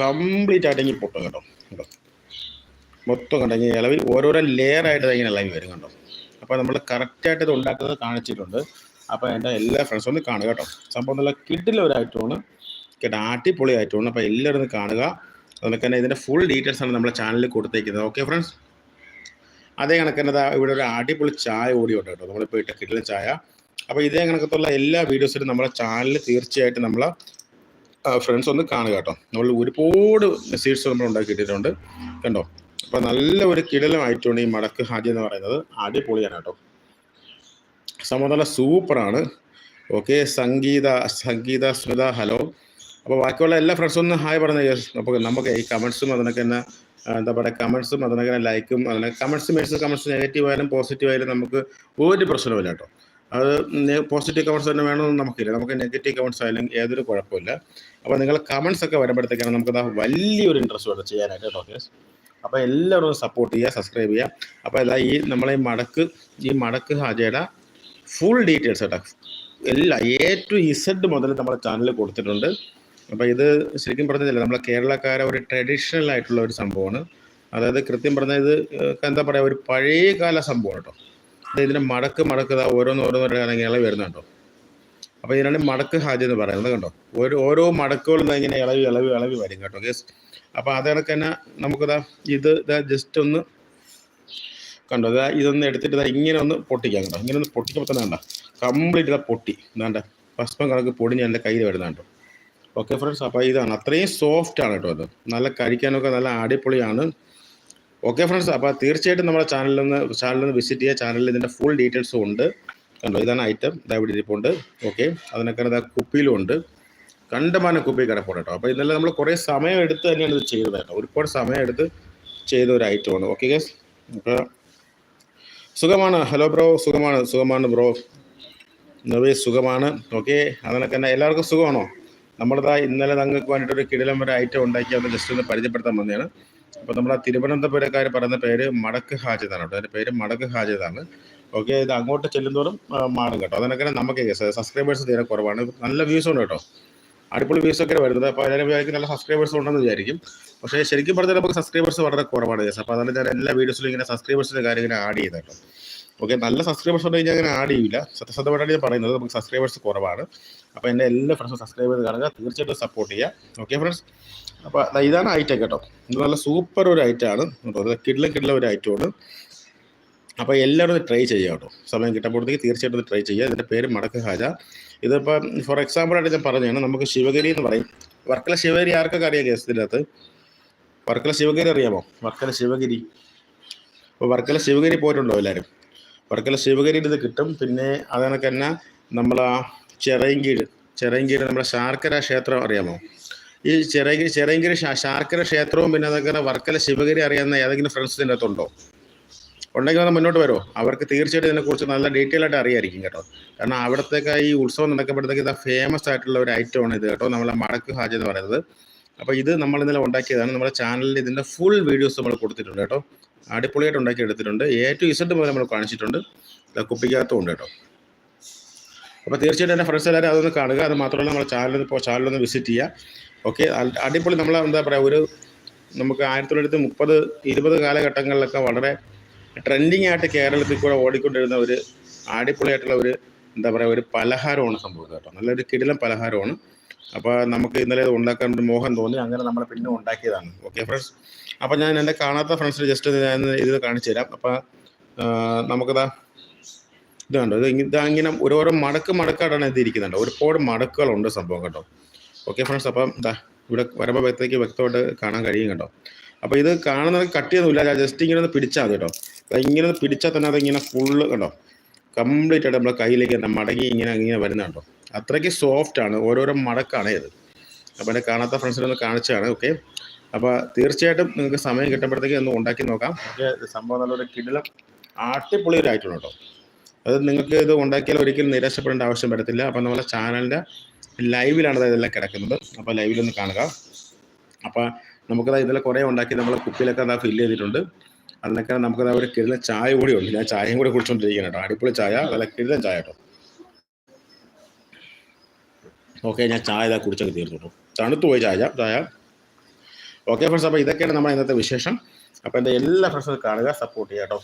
കംപ്ലീറ്റ് ആയിട്ട് പൊട്ടും കേട്ടോ. കേട്ടോ മൊത്തം കണ്ടോ? ഇങ്ങനെ ഇളവിൽ ഓരോരോ ലെയർ ആയിട്ട് ഇങ്ങനെ ഇളവി വരും കണ്ടോ? അപ്പോൾ നമ്മൾ കറക്റ്റായിട്ട് ഇത് ഉണ്ടാക്കുന്നത് കാണിച്ചിട്ടുണ്ട്. അപ്പോൾ എന്റെ എല്ലാ ഫ്രണ്ട്സും ഒന്ന് കാണുക കേട്ടോ. സംഭവം നല്ല കിട്ടില്ല ഒരു ഐറ്റമാണ് കേട്ടോ അടിപൊളി ഐറ്റമാണ് അപ്പോൾ എല്ലാവരും ഒന്ന് കാണുക. അതുപോലെ തന്നെ ഇതിന്റെ ഫുൾ ഡീറ്റെയിൽസ് ആണ് നമ്മുടെ ചാനലിൽ കൊടുത്തേക്കുന്നത്. ഓക്കെ ഫ്രണ്ട്സ് അതേ കണക്കന്നെ ദാ ഇവിടെ ഒരു അടിപൊളി ചായ ഓടി ഉണ്ട് കേട്ടോ. നമ്മളിപ്പോൾ ഇട്ട കിട്ടുന്ന ചായ. അപ്പോൾ ഇതേ കണക്കത്തുള്ള എല്ലാ വീഡിയോസിലും നമ്മുടെ ചാനലിൽ തീർച്ചയായിട്ടും നമ്മളെ ഫ്രണ്ട്സ് ഒന്ന് കാണുക കേട്ടോ. നമ്മൾ ഒരുപാട് മെസ്സേജ് നമ്മൾ ഉണ്ടാക്കി കിട്ടിയിട്ടുണ്ട് കണ്ടോ? അപ്പോൾ നല്ല ഒരു കിടലമായിട്ടുണ്ട് ഈ മടക്ക് ഹാജി എന്ന് പറയുന്നത്. അടിപൊളിയാണ് കേട്ടോ. സംഭവം നല്ല സൂപ്പറാണ്. Okay Sangeetha Sangeetha Smitha hello. അപ്പോൾ ബാക്കിയുള്ള എല്ലാ ഫ്രണ്ട്സും ഒന്ന് ഹായ് പറഞ്ഞു അപ്പോൾ നമുക്ക് ഈ കമൻസും അതിനൊക്കെ തന്നെ എന്താ പറയുക കമൻസും അതിനകം ലൈക്കും അതിനെ കമൻസ് മേഴ്സ് കമൻസ് നെഗറ്റീവ് ആയാലും പോസിറ്റീവ് ആയാലും നമുക്ക് ഒരു പ്രശ്നമില്ല കേട്ടോ. അത് പോസിറ്റീവ് കമൻസ് തന്നെ വേണമെന്ന് നമുക്കില്ല. നമുക്ക് നെഗറ്റീവ് കമൻസ് ആയാലും ഏതൊരു കുഴപ്പമില്ല അപ്പോൾ നിങ്ങൾ കമൻസ് ഒക്കെ വരുമ്പോഴത്തേക്കാണ് നമുക്ക് വലിയൊരു ഇൻട്രസ്റ്റ് വേണം ചെയ്യാനായിട്ട് കേട്ടോ യെസ് അപ്പോൾ എല്ലാവരും സപ്പോർട്ട് ചെയ്യുക സബ്സ്ക്രൈബ് ചെയ്യുക. അപ്പോൾ ഇതാ ഈ നമ്മളെ ഈ മടക്ക് ഈ മടക്ക് ഹാജയുടെ ഫുൾ ഡീറ്റെയിൽസ് കേട്ടോ. എല്ലാ എ ടു ഇസഡ് മുതൽ നമ്മുടെ ചാനലിൽ കൊടുത്തിട്ടുണ്ട്. അപ്പോൾ ഇത് ശരിക്കും പറഞ്ഞതില്ല നമ്മളെ കേരളക്കാരെ ഒരു ട്രഡീഷണൽ ആയിട്ടുള്ള ഒരു സംഭവമാണ്. അതായത് കൃത്യം പറഞ്ഞാൽ ഇത് എന്താ പറയാ ഒരു പഴയ കാല സംഭവമാണ് കേട്ടോ. ഇത് ഇതിന്റെ മടക്ക് മടക്ക് ഓരോന്ന് ഓരോന്ന് ഇളവി വരുന്നുണ്ടോ അപ്പോൾ ഇതിനാണ് മടക്ക് ഹാജ് എന്ന് പറയുന്നത് കണ്ടോ? ഓരോ ഓരോ മടക്കുകളും ഇങ്ങനെ ഇളവി ഇളവി ഇളവി വരും കേട്ടോ കേസ് അപ്പോൾ അത് തന്നെ നമുക്കിതാ ഇത് ഇതാ ജസ്റ്റ് ഒന്ന് കണ്ടോ? ഇതാ ഇതൊന്ന് എടുത്തിട്ട് ഇതാ ഇങ്ങനെ ഒന്ന് പൊട്ടിക്കാം കേട്ടോ ഇങ്ങനെ ഒന്ന് പൊട്ടിക്കുമ്പോൾ തന്നെ കണ്ട? കംപ്ലീറ്റ് ഇതാ പൊട്ടി. എന്താണ്ട ഭസ്മം കണക്ക് പൊടിഞ്ഞ് എന്റെ കയ്യിൽ വരുന്നുണ്ടോ ഓക്കെ ഫ്രണ്ട്സ് അപ്പോൾ ഇതാണ്. അത്രയും സോഫ്റ്റ് ആണ് കേട്ടോ ഇത്. നല്ല കഴിക്കാനൊക്കെ നല്ല അടിപൊളിയാണ്. ഓക്കെ ഫ്രണ്ട്സ് അപ്പോൾ തീർച്ചയായിട്ടും നമ്മുടെ ചാനലിൽ നിന്ന് ചാനലിൽ നിന്ന് വിസിറ്റ് ചെയ്യുക. ചാനലിൽ ഇതിന്റെ ഫുൾ ഡീറ്റെയിൽസും ഉണ്ട്. കണ്ടോ ഇതാണ് ഐറ്റം ഇതാ ഇവിടെ ഇരിപ്പുണ്ട്. ഓക്കെ അതിനൊക്കെ ഇതാ കുപ്പിയിലും ഉണ്ട്. കണ്ടമാനം കുപ്പി കിടപ്പുണ്ട് കേട്ടോ. അപ്പോൾ ഇതെല്ലാം നമ്മൾ കുറേ സമയം എടുത്ത് തന്നെയാണ് ഇത് ചെയ്തത് കേട്ടോ. ഒരുപാട് സമയം എടുത്ത് ചെയ്ത ഒരു ഐറ്റമാണ് ഓക്കെ ഗസ് അപ്പോൾ സുഖമാണ്. ഹലോ ബ്രോ സുഖമാണ്. സുഖമാണ് ബ്രോ നവേ സുഖമാണ്. ഓക്കെ അതിനൊക്കെ എല്ലാവർക്കും സുഖമാണോ? നമ്മളിതാ ഇന്നലെ നിങ്ങൾക്ക് വേണ്ടിയിട്ടൊരു കിടിലം വരെ ഐറ്റം ഉണ്ടാക്കി അത് ജസ്റ്റ് ഒന്ന് പരിചയപ്പെടുത്താൻ വന്നതാണ്. അപ്പോൾ നമ്മൾ ആ തിരുവനന്തപുരക്കാർ പറയുന്ന പേര് മടക്ക് ഹാജിദാണ് കേട്ടോ. അതിന്റെ പേര് മടക്ക് ഹാജിദാണ് ഓക്കെ ഇത് അങ്ങോട്ട് ചെല്ലുന്നതോറും മാറും കേട്ടോ. അതിനൊക്കെ നമുക്ക് സബ്സ്ക്രൈബേഴ്സ് തീരെ കുറവാണ്. നല്ല വ്യൂസ് ഉണ്ട് കേട്ടോ. അടിപൊളി വ്യൂസ് ഒക്കെ വരുന്നത്. അപ്പോൾ എല്ലാവരും വിചാരിക്കും നല്ല സബ്സ്ക്രൈബേഴ്സ് ഉണ്ടെന്ന് വിചാരിക്കും. പക്ഷേ ശരിക്കും പറഞ്ഞാൽ നമുക്ക് സബ്സ്ക്രൈബേഴ്സ് വളരെ കുറവാണ് അപ്പോൾ അതാണ് ഞാൻ എല്ലാ വീഡിയോസിലും ഇങ്ങനെ സബ്സ്ക്രൈബേഴ്സിന്റെ കാര്യം ഇങ്ങനെ ആഡ് ചെയ്ത് കേട്ടോ. ഓക്കെ നല്ല സബ്സ്ക്രൈബേഴ്സ് ഉണ്ടെങ്കിൽ ഞാൻ അങ്ങനെ ആഡ് ചെയ്യില്ല സത്യസന്ധമായിട്ടാണ് ഞാൻ പറയുന്നത്. നമുക്ക് സബ്സ്ക്രൈബേഴ്സ് കുറവാണ്. അപ്പോൾ എന്റെ എല്ലാ ഫ്രണ്ട്സും സബ്സ്ക്രൈബ് ചെയ്ത് കാണുക. തീർച്ചയായിട്ടും സപ്പോർട്ട് ചെയ്യുക. ഓക്കെ ഫ്രണ്ട്സ് അപ്പോൾ ഇതാണ് ഐറ്റം കേട്ടോ. ഇത് നല്ല സൂപ്പർ ഒരു ഐറ്റമാണ് കിഡ്ലം കിഡ്ലം ഒരു ഐറ്റമാണ് അപ്പോൾ എല്ലാവരും ട്രൈ ചെയ്യുക കേട്ടോ. സമയം കിട്ടുമ്പോഴത്തേക്ക് തീർച്ചയായിട്ടും ട്രൈ ചെയ്യുക. ഇതിന്റെ പേര് മടക്ക് ഹാജ ഇതിപ്പോൾ ഫോർ എക്സാമ്പിൾ ആയിട്ട് ഞാൻ പറഞ്ഞതാണ് നമുക്ക് ശിവഗിരി എന്ന് പറയും. വർക്കല ശിവഗിരി ആർക്കൊക്കെ അറിയാം കേസത്തിനകത്ത് വർക്കല ശിവഗിരി അറിയാമോ? വർക്കല ശിവഗിരി. അപ്പോൾ വർക്കല ശിവഗിരി പോയിട്ടുണ്ടോ എല്ലാവരും വർക്കല ശിവഗിരിയിൽ ഇത് കിട്ടും. പിന്നെ അതിനൊക്കെ തന്നെ നമ്മൾ ആ ചിറയൻകീഴ് ചിറയൻകീഴ് നമ്മുടെ ശാർക്കര ക്ഷേത്രം അറിയാമോ? ഈ ചെറയങ്കി ചിറയൻകീഴ് ശാർക്കര ക്ഷേത്രവും പിന്നെ അതൊക്കെ വർക്കല ശിവഗിരി അറിയാവുന്ന ഏതെങ്കിലും ഫ്രണ്ട്സ് ഇതിന്റെ അകത്തുണ്ടോ? ഉണ്ടെങ്കിൽ ഒന്ന് മുന്നോട്ട് വരുമോ അവർക്ക് തീർച്ചയായിട്ടും ഇതിനെക്കുറിച്ച് നല്ല ഡീറ്റെയിൽ ആയിട്ട് അറിയായിരിക്കും കേട്ടോ. കാരണം അവിടത്തേക്ക് ഈ ഉത്സവം നടക്കുമ്പോഴത്തേക്ക് ഇത് ഫേമസ് ആയിട്ടുള്ള ഒരു ഐറ്റം ആണ് ഇത് കേട്ടോ. നമ്മളെ മടക്ക് ഹാജ് എന്ന് പറയുന്നത്. അപ്പോൾ ഇത് നമ്മൾ ഇന്നലെ ഉണ്ടാക്കിയതാണ്. നമ്മുടെ ചാനലിൽ ഇതിന്റെ ഫുൾ വീഡിയോസ് നമ്മൾ കൊടുത്തിട്ടുണ്ട് കേട്ടോ. അടിപൊളിയായിട്ട് ഉണ്ടാക്കി എടുത്തിട്ടുണ്ട്. എ ടു ഇസഡ് മുതൽ നമ്മൾ കാണിച്ചിട്ടുണ്ട്. കുപ്പിക്കകത്തും ഉണ്ട് കേട്ടോ. അപ്പോൾ തീർച്ചയായിട്ടും എന്റെ ഫ്രണ്ട്സ് എല്ലാവരും അതൊന്ന് കാണുക. അത് മാത്രമല്ല നമ്മുടെ ചാനലിൽ ഇപ്പോൾ ചാനലൊന്ന് വിസിറ്റ് ചെയ്യുക. ഓക്കെ അടിപൊളി നമ്മൾ എന്താ പറയുക ഒരു നമുക്ക് ആയിരത്തി തൊള്ളായിരത്തി മുപ്പത് ഇരുപത് കാലഘട്ടങ്ങളിലൊക്കെ വളരെ ട്രെൻഡിങ് ആയിട്ട് കേരളത്തിൽ കൂടെ ഓടിക്കൊണ്ടിരുന്ന ഒരു അടിപൊളിയായിട്ടുള്ള ഒരു എന്താ പറയുക ഒരു പലഹാരമാണ് സംഭവം കേട്ടോ. നല്ലൊരു കിടിലം പലഹാരമാണ്. അപ്പോൾ നമുക്ക് ഇന്നലെ ഇത് ഉണ്ടാക്കാൻ മോഹം തോന്നി അങ്ങനെ നമ്മൾ പിന്നെ ഉണ്ടാക്കിയതാണ്. ഓക്കെ ഫ്രണ്ട്സ് അപ്പോൾ ഞാൻ എന്റെ കാണാത്ത ഫ്രണ്ട്സിന് ജസ്റ്റ് ഞാൻ ഇത് കാണിച്ചു തരാം. അപ്പോൾ നമുക്കിതാ ഇത് കണ്ടോ? ഇത് ഇതങ്ങനെ ഓരോരോ മടക്ക് മടക്കായിട്ടാണ് ഇത് ഇരിക്കുന്നുണ്ട്. ഒരുപാട് മടക്കുകളുണ്ട് സംഭവം കേട്ടോ. ഓക്കെ ഫ്രണ്ട്സ് അപ്പം ഇതാ ഇവിടെ വരുമ്പോൾ വ്യക്തയ്ക്ക് വ്യക്തമായിട്ട് കാണാൻ കഴിയും കേട്ടോ. അപ്പോൾ ഇത് കാണുന്നത് കട്ടിയൊന്നുമില്ല. ജസ്റ്റ് ഇങ്ങനെ ഒന്ന് പിടിച്ചാൽ മതി കേട്ടോ. ഇങ്ങനെ പിടിച്ചാൽ തന്നെ അതിങ്ങനെ ഫുള്ള് കേട്ടോ കംപ്ലീറ്റ് ആയിട്ട് നമ്മുടെ കയ്യിലേക്ക് മടങ്ങി ഇങ്ങനെ ഇങ്ങനെ വരുന്നത് കേട്ടോ. അത്രയ്ക്ക് സോഫ്റ്റ് ആണ്. ഓരോരോ മടക്കാണ് ഇത്. അപ്പോൾ എന്നെ കാണാത്ത ഫ്രണ്ട്സിനൊന്ന് കാണിച്ചതാണ് ഓക്കെ അപ്പോൾ തീർച്ചയായിട്ടും നിങ്ങൾക്ക് സമയം കിട്ടുമ്പോഴത്തേക്ക് ഒന്ന് ഉണ്ടാക്കി നോക്കാം. പക്ഷേ സംഭവം നല്ലൊരു കിടിലം ആട്ടിപ്പൊളിയിലായിട്ടുണ്ട് കേട്ടോ അത് നിങ്ങൾക്ക് ഇത് ഉണ്ടാക്കിയാൽ ഒരിക്കലും നിരാശപ്പെടേണ്ട ആവശ്യം വരത്തില്ല. അപ്പോൾ നമ്മളെ ചാനലിന്റെ ലൈവിലാണ് ഇതെല്ലാം കിടക്കുന്നത്. അപ്പോൾ ലൈവിലൊന്ന് കാണുക. അപ്പോൾ നമുക്കത് ഇതെല്ലാം കുറേ ഉണ്ടാക്കി നമ്മൾ കുപ്പിയിലൊക്കെ അതാ ഫില്ല് ചെയ്തിട്ടുണ്ട്. അതിനൊക്കെ നമുക്കത് ഒരു കിരുന്ന ചായ കൂടി ഉണ്ട്. ഞാൻ ചായയും കൂടി കുടിച്ചുകൊണ്ടിരിക്കുകയാണ് കേട്ടോ അടിപൊളി ചായ. അതല്ല കിരുന്ന ചായ കേട്ടോ ഓക്കെ ഞാൻ ചായ ഇതാ കുടിച്ചൊക്കെ തീർന്നു തണുത്തു പോയി ചായ ചായ. ഓക്കെ ഫ്രണ്ട്സ് അപ്പോൾ ഇതൊക്കെയാണ് നമ്മുടെ ഇന്നത്തെ വിശേഷം. അപ്പോൾ എന്റെ എല്ലാ ഫ്രണ്ട്സും കാണുക സപ്പോർട്ട് ചെയ്യുക കേട്ടോ.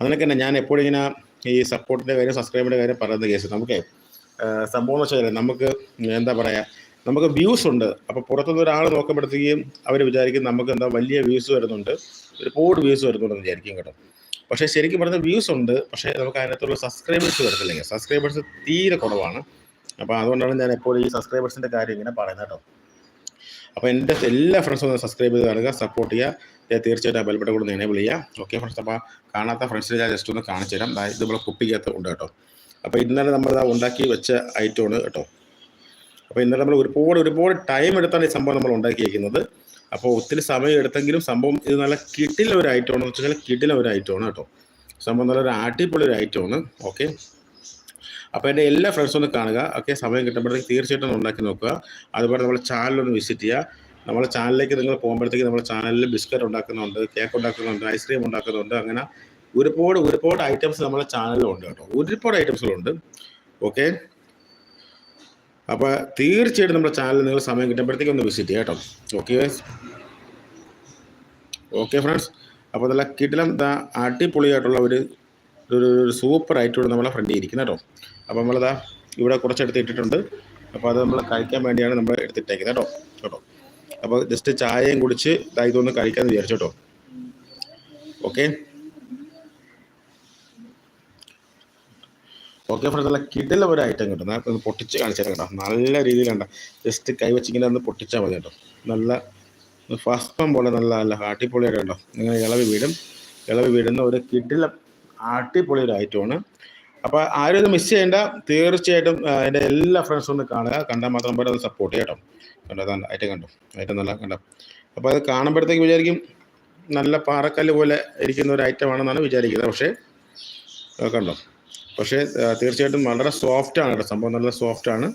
അതിനൊക്കെ തന്നെ ഞാൻ എപ്പോഴും ഇങ്ങനെ ഈ സപ്പോർട്ടിന്റെ കാര്യം സബ്സ്ക്രൈബിന്റെ കാര്യം പറയുന്ന കേസ് നമുക്ക് സംഭവം എന്ന് വെച്ചാൽ നമുക്ക് എന്താ പറയുക നമുക്ക് വ്യൂസ് ഉണ്ട്. അപ്പോൾ പുറത്തുനിന്ന് ഒരാൾ നോക്കുമ്പോഴത്തേക്കും അവർ വിചാരിക്കും നമുക്ക് എന്താ വലിയ വ്യൂസ് വരുന്നുണ്ട്. ഒരുപാട് വ്യൂസ് വരുന്നുണ്ടെന്ന് വിചാരിക്കും കേട്ടോ. പക്ഷേ ശരിക്കും പറഞ്ഞാൽ വ്യൂസ് ഉണ്ട്. പക്ഷേ നമുക്ക് അതിനകത്തുള്ള സബ്സ്ക്രൈബേഴ്സ് വരത്തില്ലെങ്കിൽ സബ്സ്ക്രൈബേഴ്സ് തീരെ കുറവാണ്. അപ്പോൾ അതുകൊണ്ടാണ് ഞാൻ എപ്പോഴും ഈ സബ്സ്ക്രൈബേഴ്സിന്റെ കാര്യം ഇങ്ങനെ പറയുന്നത് കേട്ടോ. അപ്പോൾ എന്റെ എല്ലാ ഫ്രണ്ട്സും ഒന്ന് സബ്സ്ക്രൈബ് ചെയ്ത് കാണുക സപ്പോർട്ട് ചെയ്യുക. തീർച്ചയായിട്ടും ബെൽബട്ടൺ കൂടെ എനേബിൾ ചെയ്യുക. ഓക്കെ ഫ്രണ്ട്സ് അപ്പോൾ കാണാത്ത ഫ്രണ്ട്സിന് ഞാൻ ജസ്റ്റ് ഒന്ന് കാണിച്ചു തരാം. ഇത് നമ്മളെ കുപ്പിക്കകത്ത് ഉണ്ട് കേട്ടോ. അപ്പോൾ ഇന്നലെ നമ്മൾ ഉണ്ടാക്കി വെച്ച ഐറ്റമാണ് കേട്ടോ. അപ്പോൾ ഇന്നലെ നമ്മൾ ഒരുപാട് ഒരുപാട് ടൈം എടുത്താണ് ഈ സംഭവം നമ്മൾ ഉണ്ടാക്കിയിരിക്കുന്നത് അപ്പോൾ ഒത്തിരി സമയം എടുത്തെങ്കിലും സംഭവം ഇത് നല്ല കിട്ടിലൊരു ഒരു എന്ന് വെച്ചാൽ കിട്ടിലൊരു ഐറ്റമാണ് കേട്ടോ. സംഭവം നല്ലൊരു അടിപൊളി ഒരു ഐറ്റമാണ് ഓക്കെ അപ്പോൾ എന്റെ എല്ലാ ഫ്രണ്ട്സും ഒന്ന് കാണുക. ഓക്കെ സമയം കിട്ടുമ്പോഴത്തേക്ക് തീർച്ചയായിട്ടും ഉണ്ടാക്കി നോക്കുക. അതുപോലെ നമ്മുടെ ചാനലൊന്ന് വിസിറ്റ് ചെയ്യുക. നമ്മുടെ ചാനലിലേക്ക് നിങ്ങൾ പോകുമ്പോഴത്തേക്ക് നമ്മുടെ ചാനലിൽ ബിസ്ക്കറ്റ് ഉണ്ടാക്കുന്നുണ്ട് കേക്ക് ഉണ്ടാക്കുന്നുണ്ട് ഐസ്ക്രീം ഉണ്ടാക്കുന്നുണ്ട് അങ്ങനെ ഒരുപാട് ഒരുപാട് ഐറ്റംസ് നമ്മുടെ ചാനലിലുണ്ട് കേട്ടോ. ഒരുപാട് ഐറ്റംസുകളുണ്ട് ഓക്കെ അപ്പോൾ തീർച്ചയായിട്ടും നമ്മുടെ ചാനൽ നിങ്ങൾ സമയം കിട്ടുമ്പോഴത്തേക്ക് ഒന്ന് വിസിറ്റ് ചെയ്യാം കേട്ടോ. ഓക്കെ ഓക്കെ ഫ്രണ്ട്സ് അപ്പോൾ നല്ല കിടിലം അടിപൊളിയായിട്ടുള്ള ഒരു ഒരു ഒരു സൂപ്പർ ആയിട്ടുള്ള നമ്മളെ ഫ്രണ്ടിൽ ഇരിക്കുന്നത് കേട്ടോ. അപ്പോൾ നമ്മളതാ ഇവിടെ കുറച്ച് എടുത്ത് ഇട്ടിട്ടുണ്ട്. അപ്പോൾ അത് നമ്മൾ കഴിക്കാൻ വേണ്ടിയാണ് നമ്മൾ എടുത്തിട്ടേക്കുന്നത് കേട്ടോ. കേട്ടോ. അപ്പോൾ ജസ്റ്റ് ചായയും കുടിച്ച് ഇതൊന്ന് കഴിക്കാമെന്ന് വിചാരിച്ചു കേട്ടോ. ഓക്കെ ഓക്കെ ഫ്രണ്ട്സ് നല്ല കിടില ഒരു ഐറ്റം കേട്ടോ. ഒന്ന് പൊട്ടിച്ച് കാണിച്ചാൽ കേട്ടോ. നല്ല രീതിയിലുണ്ട ജസ്റ്റ് കൈ വെച്ചിങ്ങനെ ഒന്ന് പൊട്ടിച്ചാൽ മതി കേട്ടോ. നല്ല ഫസ്പം പോലെ നല്ല നല്ല അടിപൊളിയായിട്ട് കേട്ടോ നിങ്ങൾ ഇളവി വീടും ഇളവ് വീടുന്ന ഒരു കിടില അടിപൊളി ഒരു ഐറ്റമാണ് അപ്പോൾ ആരും ഇത് മിസ് ചെയ്യേണ്ട. തീർച്ചയായിട്ടും എന്റെ എല്ലാ ഫ്രണ്ട്സും ഒന്ന് കാണുക. കണ്ടാൽ മാത്രം പോലെ അത് സപ്പോർട്ട് ചെയ്യട്ടോ കണ്ടോ അതാണ് ഐറ്റം കണ്ടോ? ഐറ്റം നല്ല കണ്ടോ? അപ്പോൾ അത് കാണുമ്പോഴത്തേക്ക് വിചാരിക്കും നല്ല പാറക്കല്ല് പോലെ ഇരിക്കുന്ന ഒരു ഐറ്റം ആണെന്നാണ് വിചാരിക്കുന്നത്. പക്ഷേ കണ്ടോ? പക്ഷേ തീർച്ചയായിട്ടും വളരെ സോഫ്റ്റ് ആണ് കേട്ടോ. സംഭവം നല്ല സോഫ്റ്റ് ആണ്.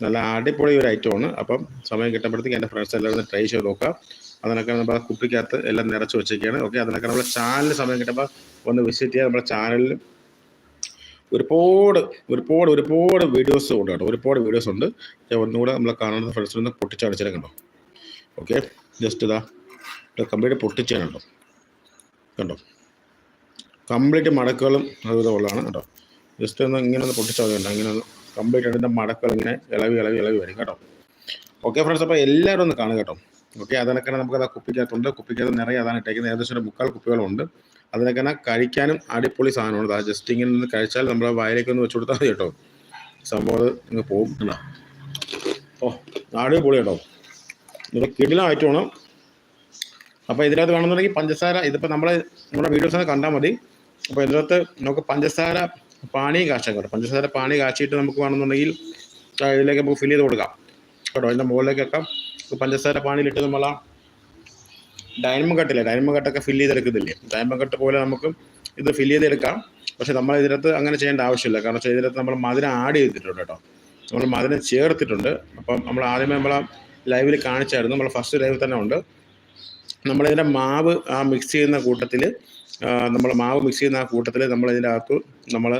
നല്ല അടിപൊളി ഒരു ഐറ്റമാണ് അപ്പം സമയം കിട്ടുമ്പോഴത്തേക്ക് എന്റെ ഫ്രണ്ട്സ് എല്ലാവരും ട്രൈ ചെയ്ത് നോക്കുക. അതിനൊക്കെ നമ്മൾ കുപ്പിക്കകത്ത് എല്ലാം നിറച്ച് വെച്ചേക്കാണ്. ഓക്കെ അതിനൊക്കെ നമ്മുടെ ചാനൽ സമയം കിട്ടുമ്പോൾ ഒന്ന് വിസിറ്റ് ചെയ്യുക നമ്മുടെ ചാനലിൽ ഒരുപാട് ഒരുപാട് ഒരുപാട് വീഡിയോസ് ഉണ്ട് കേട്ടോ. ഒരുപാട് വീഡിയോസ് ഉണ്ട്. ഒന്നുകൂടെ നമ്മൾ കാണുന്ന ഫ്രണ്ട്സിൽ നിന്ന് കണ്ടോ? ഓക്കെ ജസ്റ്റ് ഇതാ കംപ്ലീറ്റ് പൊട്ടിച്ചാണ് കേട്ടോ. കണ്ടോ? കംപ്ലീറ്റ് മടക്കുകളും അതുപോലെ ഉള്ളതാണ് കേട്ടോ. ജസ്റ്റ് ഒന്ന് ഇങ്ങനെ ഒന്ന് പൊട്ടിച്ചാൽ മതി ഇങ്ങനെ ഒന്ന് കംപ്ലീറ്റ് അതിന്റെ മടക്കുകൾ ഇങ്ങനെ ഇളവി ഇളവി ഇളവി വരും കേട്ടോ. ഓക്കെ ഫ്രണ്ട്സ് അപ്പോൾ എല്ലാവരും ഒന്ന് കാണുക കേട്ടോ. ഓക്കെ അതിനൊക്കെ നമുക്ക് അത് കുപ്പിക്കകത്തുണ്ട്. കുപ്പിക്കകത്ത് നിറയെ അതാണ് ഇട്ടേക്കുന്നത്. ഏകദേശം ഒരു മുക്കാൽ കുപ്പികളുണ്ട്. അതിനൊക്കെ കഴിക്കാനും അടിപൊളി സാധനമാണ്. അത് ജസ്റ്റ് ഇങ്ങനെ ഒന്ന് കഴിച്ചാൽ നമ്മൾ വായിലേക്ക് ഒന്ന് വെച്ച് കൊടുത്താൽ മതി കേട്ടോ. സംഭവം ഇങ്ങ് പോകും കേട്ടോ ഓ അടിപൊളി കേട്ടോ. നിങ്ങൾ കിടിലായിട്ട് വേണം അപ്പോൾ ഇതിനകത്ത് വേണമെന്നുണ്ടെങ്കിൽ പഞ്ചസാര ഇതിപ്പോൾ നമ്മൾ നമ്മുടെ വീഡിയോസ് കണ്ടാൽ മതി. അപ്പോൾ ഇതിനകത്ത് നമുക്ക് പഞ്ചസാര പാണി കാച്ചാം കേട്ടോ. പഞ്ചസാര പാണി കാച്ചിയിട്ട് നമുക്ക് വേണമെന്നുണ്ടെങ്കിൽ ഇതിലേക്ക് നമുക്ക് ഫില്ല് ചെയ്ത് കൊടുക്കാം. കേട്ടോ അതിന്റെ മുകളിലേക്കൊക്കെ പഞ്ചസാര പാണിയിലിട്ട് നമ്മൾ ആ ഡൈനമ കട്ടില്ല? ഡൈനമ കട്ടൊക്കെ ഫില്ല് ചെയ്തെടുക്കുന്നില്ലേ? ഡൈനമ കട്ട് പോലെ നമുക്ക് ഇത് ഫില്ല് ചെയ്തെടുക്കാം. പക്ഷെ നമ്മൾ ഇതിനകത്ത് അങ്ങനെ ചെയ്യേണ്ട ആവശ്യമില്ല. കാരണം വെച്ചാൽ ഇതിനകത്ത് നമ്മൾ മധുരം ആഡ് ചെയ്തിട്ടുണ്ട് കേട്ടോ. നമ്മൾ മധുരം ചേർത്തിട്ടുണ്ട്. അപ്പം നമ്മൾ ആദ്യമേ നമ്മൾ ലൈവിൽ കാണിച്ചായിരുന്നു. നമ്മൾ ഫസ്റ്റ് ലൈവിൽ തന്നെ ഉണ്ട്. നമ്മളിതിന്റെ മാവ് ആ മിക്സ് ചെയ്യുന്ന കൂട്ടത്തിൽ നമ്മൾ മാവ് മിക്സ് ചെയ്യുന്ന ആ കൂട്ടത്തിൽ നമ്മൾ ഇതിന്റെ അകത്ത് നമ്മൾ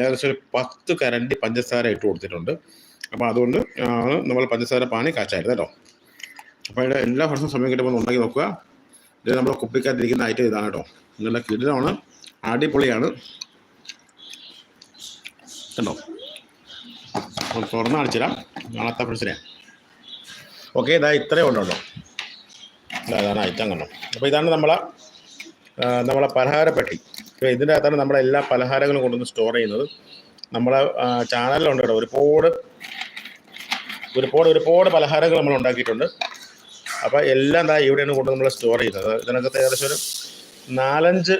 ഏകദേശം ഒരു പത്ത് കരണ്ടി പഞ്ചസാര ഇട്ട് കൊടുത്തിട്ടുണ്ട്. അപ്പോൾ അതുകൊണ്ട് നമ്മൾ പഞ്ചസാര പാനി കാച്ചായിരുന്നു കേട്ടോ. ഇവിടെ എല്ലാ വർഷവും സമയം കിട്ടുമ്പോൾ ഉണ്ടാക്കി നോക്കുക. ഇത് നമ്മൾ കുപ്പിക്കാത്തിരിക്കുന്ന ഐറ്റം ഇതാണ് കേട്ടോ. നല്ല കിടിലമാണ്. അടിപൊളിയാണ്. കണ്ടോ? തുറന്ന് കാണിച്ചുതരാം നാളത്തെ ഫ്രണ്ട്സിനെ ഓക്കെ ഇതാ ഇത്രയും ഉണ്ട് ഇതാണ് ഐറ്റം കണ്ടോ. അപ്പോൾ ഇതാണ് നമ്മളെ നമ്മളെ പലഹാരപ്പെട്ടി ഇതിന്റെ അകത്താണ് നമ്മളെ എല്ലാ പലഹാരങ്ങളും കൊണ്ടുവന്ന് സ്റ്റോർ ചെയ്യുന്നത്. നമ്മളെ ചാനലിലുണ്ട് കേട്ടോ. ഒരുപാട് ഒരുപാട് ഒരുപാട് പലഹാരങ്ങൾ നമ്മൾ ഉണ്ടാക്കിയിട്ടുണ്ട്. അപ്പോൾ എല്ലാം ദാ ഇവിടെയാണ് കൊണ്ട് നമ്മൾ സ്റ്റോർ ചെയ്യുന്നത്. ഇതിനകത്ത് ഏകദേശം ഒരു നാലഞ്ച്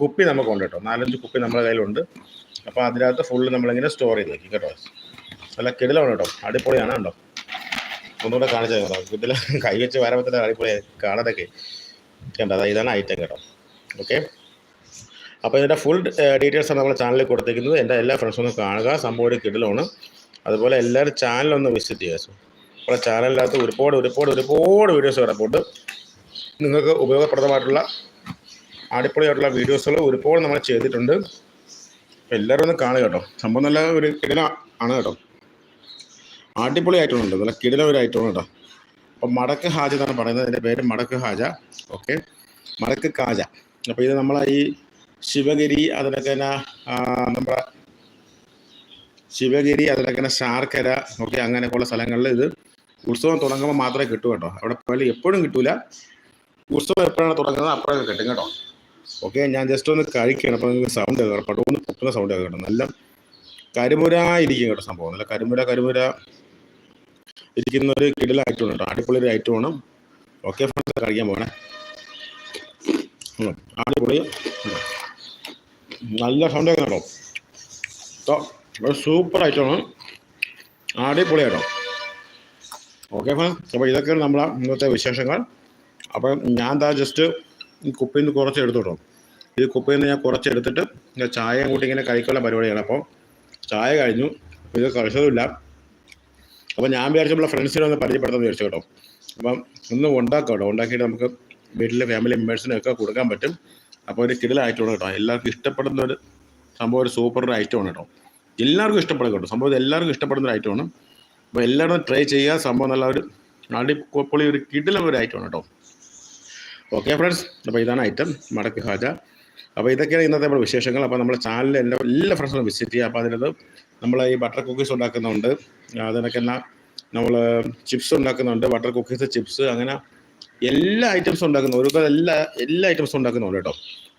കുപ്പി നമുക്കുണ്ട് കേട്ടോ. നാലഞ്ച് കുപ്പി നമ്മുടെ കയ്യിലുണ്ട്. അപ്പോൾ അതിനകത്ത് ഫുള്ള് നമ്മളിങ്ങനെ സ്റ്റോർ ചെയ്ത് വെക്കും കേട്ടോ. നല്ല കിടിലാണ് കേട്ടോ. അടിപൊളിയാണ് കേട്ടോ. ഒന്നുകൂടെ കാണിച്ചു കേട്ടോ. കിടില കൈ വെച്ച് വരമ്പത്തിന്റെ അടിപൊളി കണ്ടോ? അതായത് ഇതാണ് ഐറ്റം കേട്ടോ. ഓക്കെ അപ്പോൾ ഇതിന്റെ ഫുൾ ഡീറ്റെയിൽസ് ആണ് നമ്മുടെ ചാനലിൽ കൊടുത്തിരിക്കുന്നത് എന്റെ എല്ലാ ഫ്രണ്ട്സും ഒന്ന് കാണുക. സംഭവം ഒരു കിടിലാണ് അതുപോലെ എല്ലാവരും ചാനലൊന്ന് വിസിറ്റ് ചെയ്യുക. നമ്മുടെ ചാനലിനകത്ത് ഒരുപാട് ഒരുപാട് ഒരുപാട് വീഡിയോസ് കിടപ്പുണ്ട് നിങ്ങൾക്ക് ഉപയോഗപ്രദമായിട്ടുള്ള അടിപൊളിയായിട്ടുള്ള വീഡിയോസുകൾ ഒരുപാട് നമ്മൾ ചെയ്തിട്ടുണ്ട്. എല്ലാവരും ഒന്ന് കാണുക കേട്ടോ. സംഭവം നല്ല ഒരു കിടില ആണ് കേട്ടോ. അടിപൊളി ആയിട്ടുണ്ട് നല്ല കിടില ഒരു ഐറ്റം കേട്ടോ. അപ്പോൾ മടക്ക് ഹാജ എന്നാണ് പറയുന്നത്. എന്റെ പേര് മടക്ക് ഹാജ. ഓക്കെ. മടക്ക് കാജ. അപ്പോൾ ഇത് നമ്മളെ ഈ ശിവഗിരി അതിനൊക്കെ തന്നെ നമ്മുടെ ശിവഗിരി അതിനൊക്കെ തന്നെ ശാർക്കര ഓക്കെ അങ്ങനെയൊക്കെയുള്ള സ്ഥലങ്ങളിൽ ഇത് ഉത്സവം തുടങ്ങുമ്പോൾ മാത്രമേ കിട്ടൂ കേട്ടോ. അവിടെ പോയാൽ എപ്പോഴും കിട്ടൂല. ഉത്സവം എപ്പോഴാണ് തുടങ്ങുന്നത് അപ്പോഴൊക്കെ കിട്ടും കേട്ടോ. ഓക്കെ ഞാൻ ജസ്റ്റ് ഒന്ന് കഴിക്കണം. അപ്പോൾ നിങ്ങൾക്ക് സൗണ്ട് കേൾക്കാം പട്ടോന്ന് പൊട്ടുന്ന സൗണ്ട് കേട്ടോ. നല്ല കരിമുര ഇരിക്കും കേട്ടോ സംഭവം. നല്ല കരിമുര കരിമുര ഇരിക്കുന്ന ഒരു കിടില ഐറ്റം കേട്ടോ. അടിപൊളി ഒരു ഐറ്റമാണ് ഓക്കെ ഫ്രണ്ട്സ് കഴിക്കാൻ പോകണേ അടിപൊളി. നല്ല സൗണ്ട് കേട്ടോ. കേട്ടോ സൂപ്പർ ഐറ്റമാണ് അടിപൊളി കേട്ടോ. ഓക്കെ ഫ്രണ്ട്സ് അപ്പോൾ ഇതൊക്കെയാണ് നമ്മളെ ഇന്നത്തെ വിശേഷങ്ങൾ. അപ്പം ഞാൻ എന്താ ജസ്റ്റ് ഈ കുപ്പിയിൽ നിന്ന് കുറച്ച് എടുത്തോട്ടോ. ഈ കുപ്പിയിൽ നിന്ന് ഞാൻ കുറച്ച് എടുത്തിട്ട് ഞാൻ ചായ കൂട്ടി ഇങ്ങനെ കഴിക്കാനുള്ള പരിപാടിയാണ്. അപ്പോൾ ചായ കഴിഞ്ഞു. ഇത് കഴിച്ചതുമില്ല. അപ്പോൾ ഞാൻ വിചാരിച്ചപ്പോൾ ഫ്രണ്ട്സിനെ ഒന്ന് പരിചയപ്പെടുത്താൻ വിചാരിച്ചു കേട്ടോ. അപ്പം ഒന്ന് ഉണ്ടാക്കാം കേട്ടോ. ഉണ്ടാക്കിയിട്ട് നമുക്ക് വീട്ടിലെ ഫാമിലി മെമ്പേഴ്സിനൊക്കെ കൊടുക്കാൻ പറ്റും. അപ്പോൾ ഒരു കിടലായിട്ടുണ്ട് കേട്ടോ. എല്ലാവർക്കും ഇഷ്ടപ്പെടുന്ന ഒരു സംഭവം ഒരു സൂപ്പർ ഒരു ഐറ്റമാണ് കേട്ടോ. എല്ലാവർക്കും ഇഷ്ടപ്പെടും കേട്ടോ. സംഭവം എല്ലാവർക്കും ഇഷ്ടപ്പെടുന്ന ഒരു ഐറ്റമാണ് അപ്പോൾ എല്ലാവരും ട്രൈ ചെയ്യുക. സംഭവം നല്ല ഒരു അടിപൊളി ഒരു കിടിലം ഒരു ഐറ്റമാണ് കേട്ടോ. ഓക്കെ ഫ്രണ്ട്സ് അപ്പോൾ ഇതാണ് ഐറ്റം മടക്ക് ഹാജ. അപ്പോൾ ഇതൊക്കെയാണ് ഇന്നത്തെ നമ്മുടെ വിശേഷങ്ങൾ. അപ്പോൾ നമ്മുടെ ചാനലിൽ എല്ലാ എല്ലാ ഫ്രണ്ട്സും വിസിറ്റ് ചെയ്യുക. അപ്പോൾ അതിനകത്ത് നമ്മൾ ഈ ബട്ടർ കുക്കീസ് ഉണ്ടാക്കുന്നുണ്ട്. അതിനൊക്കെ നമ്മൾ ചിപ്സ് ഉണ്ടാക്കുന്നുണ്ട്. ബട്ടർ കുക്കീസ് ചിപ്സ് അങ്ങനെ എല്ലാ ഐറ്റംസും ഉണ്ടാക്കുന്നു ഒരു എല്ലാ എല്ലാ ഐറ്റംസും ഉണ്ടാക്കുന്നുണ്ട് കേട്ടോ.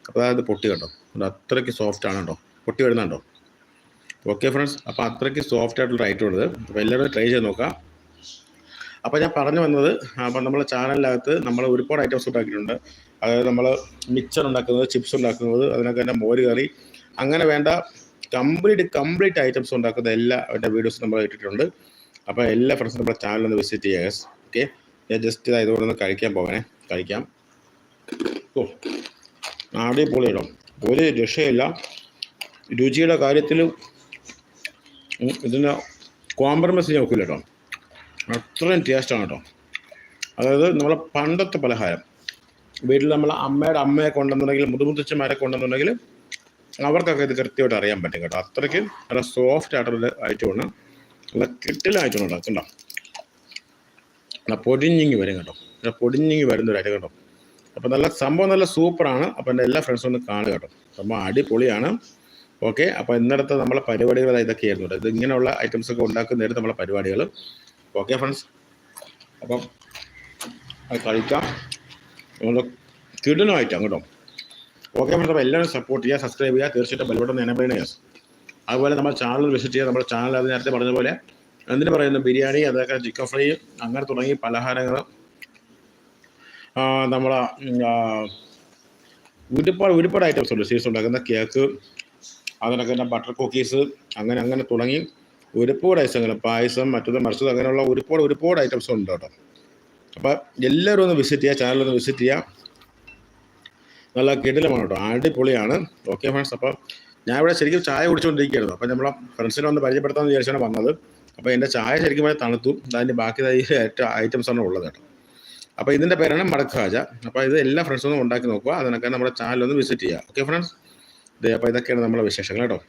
അപ്പോൾ അത് പൊട്ടി കേട്ടോ. അത് അത്രയ്ക്ക് സോഫ്റ്റ് ആണ് കേട്ടോ. പൊട്ടി വരുന്നുണ്ടോ? ഓക്കെ ഫ്രണ്ട്സ് അപ്പോൾ അത്രയ്ക്ക് സോഫ്റ്റ് ആയിട്ടുള്ള റൈറ്റ് ഉണ്ട് അപ്പോൾ എല്ലാവരും ട്രൈ ചെയ്ത് നോക്കാം അപ്പോൾ ഞാൻ പറഞ്ഞു വന്നത് അപ്പം നമ്മുടെ ചാനലിനകത്ത് നമ്മൾ ഒരുപാട് ഐറ്റംസ് ഉണ്ടാക്കിയിട്ടുണ്ട്. അതായത് നമ്മൾ മിക്സർ ഉണ്ടാക്കുന്നത് ചിപ്സ് ഉണ്ടാക്കുന്നത് അതിനൊക്കെ തന്നെ മോര് കറി. അങ്ങനെ വേണ്ട കംപ്ലീറ്റ് കംപ്ലീറ്റ് ഐറ്റംസ് ഉണ്ടാക്കുന്ന എല്ലാ അവന്റെ വീഡിയോസ് നമ്മൾ ഇട്ടിട്ടുണ്ട്. അപ്പോൾ എല്ലാ ഫ്രണ്ട്സും നമ്മുടെ ചാനൽ ഒന്ന് വിസിറ്റ് ചെയ്യുക ഓക്കെ ഞാൻ ജസ്റ്റ് ഇതായത് ഇതുകൊണ്ട് ഒന്ന് കഴിക്കാൻ പോകണേ. കഴിക്കാം. ഓ അടിപൊളിയിടോ ഒരു രക്ഷയില്ല. രുചിയുടെ കാര്യത്തിൽ ഇതിന് കോംപ്രമൈസ് ചെയ്യാൻ ഒക്കില്ല കേട്ടോ. അത്രയും ടേസ്റ്റാണ് കേട്ടോ. അതായത് നമ്മളെ പണ്ടത്തെ പലഹാരം. വീട്ടിൽ നമ്മൾ അമ്മയുടെ അമ്മയെ കൊണ്ടുവന്നുണ്ടെങ്കിൽ മുതുമുത്തച്ഛന്മാരെ കൊണ്ടുവന്നുണ്ടെങ്കിൽ അവർക്കൊക്കെ ഇത് കൃത്യമായിട്ട് അറിയാൻ പറ്റും കേട്ടോ. അത്രയ്ക്ക് നല്ല സോഫ്റ്റ് ആയിട്ടുള്ള ഐറ്റമാണ് നല്ല കിട്ടിലായിട്ടുണ്ട് കേട്ടോ. നല്ല പൊടിഞ്ഞിങ്ങി വരും കേട്ടോ. നല്ല പൊടിഞ്ഞിങ്ങി വരുന്ന ഒരു ഐറ്റം കേട്ടോ. അപ്പോൾ നല്ല സംഭവം നല്ല സൂപ്പറാണ് അപ്പോൾ എന്റെ എല്ലാ ഫ്രണ്ട്സും ഒന്ന് കാണുക കേട്ടോ. സംഭവം അടിപൊളിയാണ്. ഓക്കെ അപ്പോൾ ഇന്നടത്ത് നമ്മളെ പരിപാടികൾ ഇതൊക്കെയായിരുന്നു ഇത് ഇങ്ങനെയുള്ള ഐറ്റംസ് ഒക്കെ ഉണ്ടാക്കുന്നതായിരുന്നു നമ്മളെ പരിപാടികൾ. ഓക്കെ ഫ്രണ്ട്സ് അപ്പം അത് കഴിക്കാം നമ്മൾ കിടനായിട്ടാണ് കേട്ടോ. ഓക്കെ ഫ്രണ്ട്സ് അപ്പോൾ എല്ലാവരും സപ്പോർട്ട് ചെയ്യുക സബ്സ്ക്രൈബ് ചെയ്യുക. തീർച്ചയായിട്ടും ബെൽബട്ടൺ എനബിൾ യെസ് അതുപോലെ നമ്മൾ ചാനൽ വിസിറ്റ് ചെയ്യുക. നമ്മുടെ ചാനൽ അത് നേരത്തെ പറഞ്ഞ പോലെ എന്തിനു പറയുന്നു ബിരിയാണി അതൊക്കെ ചിക്കൻ ഫ്രൈ അങ്ങനെ തുടങ്ങി പലഹാരങ്ങൾ. നമ്മളെ ഒരുപാട് ഒരുപാട് ഐറ്റംസ് ഉണ്ട്. സീസ് ഉണ്ടാക്കുന്ന കേക്ക് അതിനൊക്കെ തന്നെ ബട്ടർ കുക്കീസ് അങ്ങനെ അങ്ങനെ തുടങ്ങി. ഒരുപാട് ഐറ്റങ്ങൾ പായസം മറ്റത് മറിച്ചത് അങ്ങനെയുള്ള ഒരുപാട് ഒരുപാട് ഐറ്റംസ് ഉണ്ട് കേട്ടോ. അപ്പോൾ എല്ലാവരും ഒന്ന് വിസിറ്റ് ചെയ്യുക ചാനലൊന്ന് വിസിറ്റ് ചെയ്യുക. നല്ല കിടിലമാണ് കേട്ടോ. അടിപൊളിയാണ്. ഓക്കെ ഫ്രണ്ട്സ് അപ്പോൾ ഞാൻ ഇവിടെ ശരിക്കും ചായ കുടിച്ചുകൊണ്ടിരിക്കുകയായിരുന്നു അപ്പോൾ നമ്മളെ ഫ്രണ്ട്സിനെ ഒന്ന് പരിചയപ്പെടുത്താമെന്ന് വിചാരിച്ചാണ് വന്നത്. അപ്പോൾ എന്റെ ചായ ശരിക്കും പറഞ്ഞാൽ തണുത്തു. അതിന്റെ ബാക്കി ഐറ്റംസ് ആണ് ഉള്ളത് കേട്ടോ. അപ്പോൾ ഇതിന്റെ പേരാണ് മടക്കാജ അപ്പോൾ ഇത് എല്ലാ ഫ്രണ്ട്സും ഉണ്ടാക്കി നോക്കുക. അതിനൊക്കെ നമ്മുടെ ചാനൽ ഒന്ന് വിസിറ്റ് ചെയ്യുക. ഓക്കെ ഫ്രണ്ട്സ് ഇത് അപ്പോൾ ഇതൊക്കെയാണ് നമ്മളെ വിശേഷങ്ങൾ കേട്ടോ.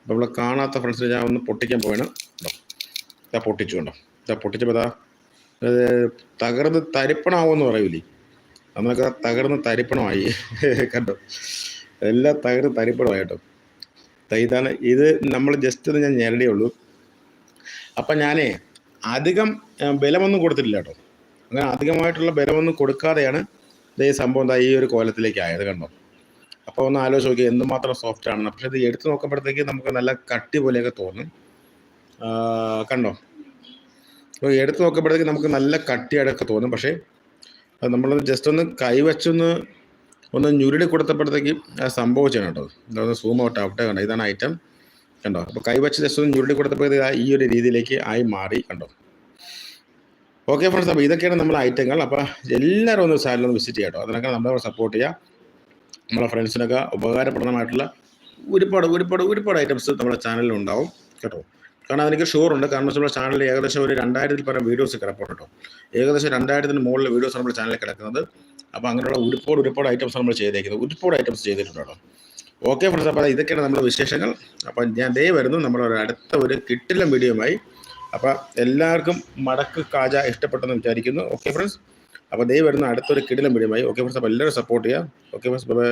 അപ്പോൾ നമ്മൾ കാണാത്ത ഫ്രണ്ട്സിന് ഞാൻ ഒന്ന് പൊട്ടിക്കാൻ പോവാണ്. കേട്ടോ ഇതാ പൊട്ടിച്ചു കേട്ടോ ഇതാ പൊട്ടിച്ചപ്പോൾ ഇതാ തകർന്ന് തരിപ്പണമാവുമെന്ന് പറയൂലേ. നമ്മളൊക്കെ തകർന്ന് തരിപ്പണമായി. കണ്ടോ? എല്ലാം തകർന്ന് തരിപ്പണമായി കേട്ടോ. ഇതാണ് ഇത് നമ്മൾ ജസ്റ്റ് ഒന്ന് ഞാൻ ഞെരടിയേ ഉള്ളൂ. അപ്പം ഞാനേ അധികം ബലമൊന്നും കൊടുത്തിട്ടില്ല കേട്ടോ. അങ്ങനെ അധികമായിട്ടുള്ള ബലമൊന്നും കൊടുക്കാതെയാണ് ഇതേ സംഭവം ഈ ഒരു കോലത്തിലേക്ക് ആയത് കണ്ടോ. അപ്പോൾ ഒന്ന് ആലോചിച്ച് നോക്കി എന്തുമാത്രം സോഫ്റ്റ് ആണ് പക്ഷെ ഇത് എടുത്തു നോക്കുമ്പോഴത്തേക്ക് നമുക്ക് നല്ല കട്ടി പോലെയൊക്കെ തോന്നും കണ്ടോ? അപ്പോൾ എടുത്തു നോക്കുമ്പോഴത്തേക്ക് നമുക്ക് നല്ല കട്ടിയായിട്ടൊക്കെ തോന്നും. പക്ഷേ അത് നമ്മൾ ജസ്റ്റ് ഒന്ന് കൈവച്ചൊന്ന് ഒന്ന് ഞുരുടി കൊടുത്തപ്പോഴത്തേക്ക് സംഭവിച്ചാണ് കേട്ടോ. ഇതൊന്ന് സൂം ഔട്ട് ആവട്ടെ കണ്ടോ? ഇതാണ് ഐറ്റം കണ്ടോ? അപ്പോൾ കൈവച്ച് ജസ്റ്റ് ഒന്ന് ഞുരുടി കൊടുത്തപ്പോഴത്തേക്ക് ഈ ഒരു രീതിയിലേക്ക് ആയി മാറി കണ്ടോ? ഓക്കെ ഫ്രണ്ട്സ് അപ്പോൾ ഇതൊക്കെയാണ് നമ്മുടെ ഐറ്റങ്ങൾ അപ്പോൾ എല്ലാവരും ഒന്ന് ചാനൽ ഒന്ന് വിസിറ്റ് ചെയ്യാം കേട്ടോ. അതിനൊക്കെ നമ്മളെ സപ്പോർട്ട് ചെയ്യുക നമ്മളെ ഫ്രണ്ട്സിനൊക്കെ ഉപകാരപ്രദമായിട്ടുള്ള ഒരുപാട് ഒരുപാട് ഒരുപാട് ഐറ്റംസ് നമ്മുടെ ചാനലിൽ ഉണ്ടാവും കേട്ടോ? കാരണം അതെനിക്ക് ഷുവറുണ്ട് കാരണം നമ്മുടെ ചാനലിൽ ഏകദേശം ഒരു രണ്ടായിരത്തിൽ പരം വീഡിയോസ് കിടപ്പുണ്ട് കേട്ടോ. ഏകദേശം രണ്ടായിരത്തിന് മുകളിൽ വീഡിയോസ് നമ്മുടെ ചാനലിൽ കിടക്കുന്നത്. അപ്പോൾ അങ്ങനെയുള്ള ഒരുപാട് ഒരുപാട് ഐറ്റംസ് നമ്മൾ ചെയ്തേക്കുന്നത്. ഒരുപാട് ഐറ്റംസ് ചെയ്തിട്ടുണ്ട് കേട്ടോ. ഓക്കെ ഫ്രണ്ട്സ് അപ്പോൾ ഇതൊക്കെയാണ് നമ്മുടെ വിശേഷങ്ങൾ. അപ്പോൾ ഞാൻ ദേ വരുന്നു. നമ്മുടെ അടുത്ത ഒരു കിട്ടില്ല വീഡിയോയുമായി അപ്പോൾ എല്ലാവർക്കും മടക്ക് കാജ ഇഷ്ടപ്പെട്ടെന്ന് വിചാരിക്കുന്നു. ഓക്കെ ഫ്രണ്ട്സ് അപ്പോൾ ദൈവം വരുന്ന അടുത്തൊരു കിടിലം വീഡിയോയുമായി ഓക്കെ ഫ്രണ്ട്സ് അപ്പോൾ എല്ലാവരും സപ്പോർട്ട് ചെയ്യുക. Okay friends bye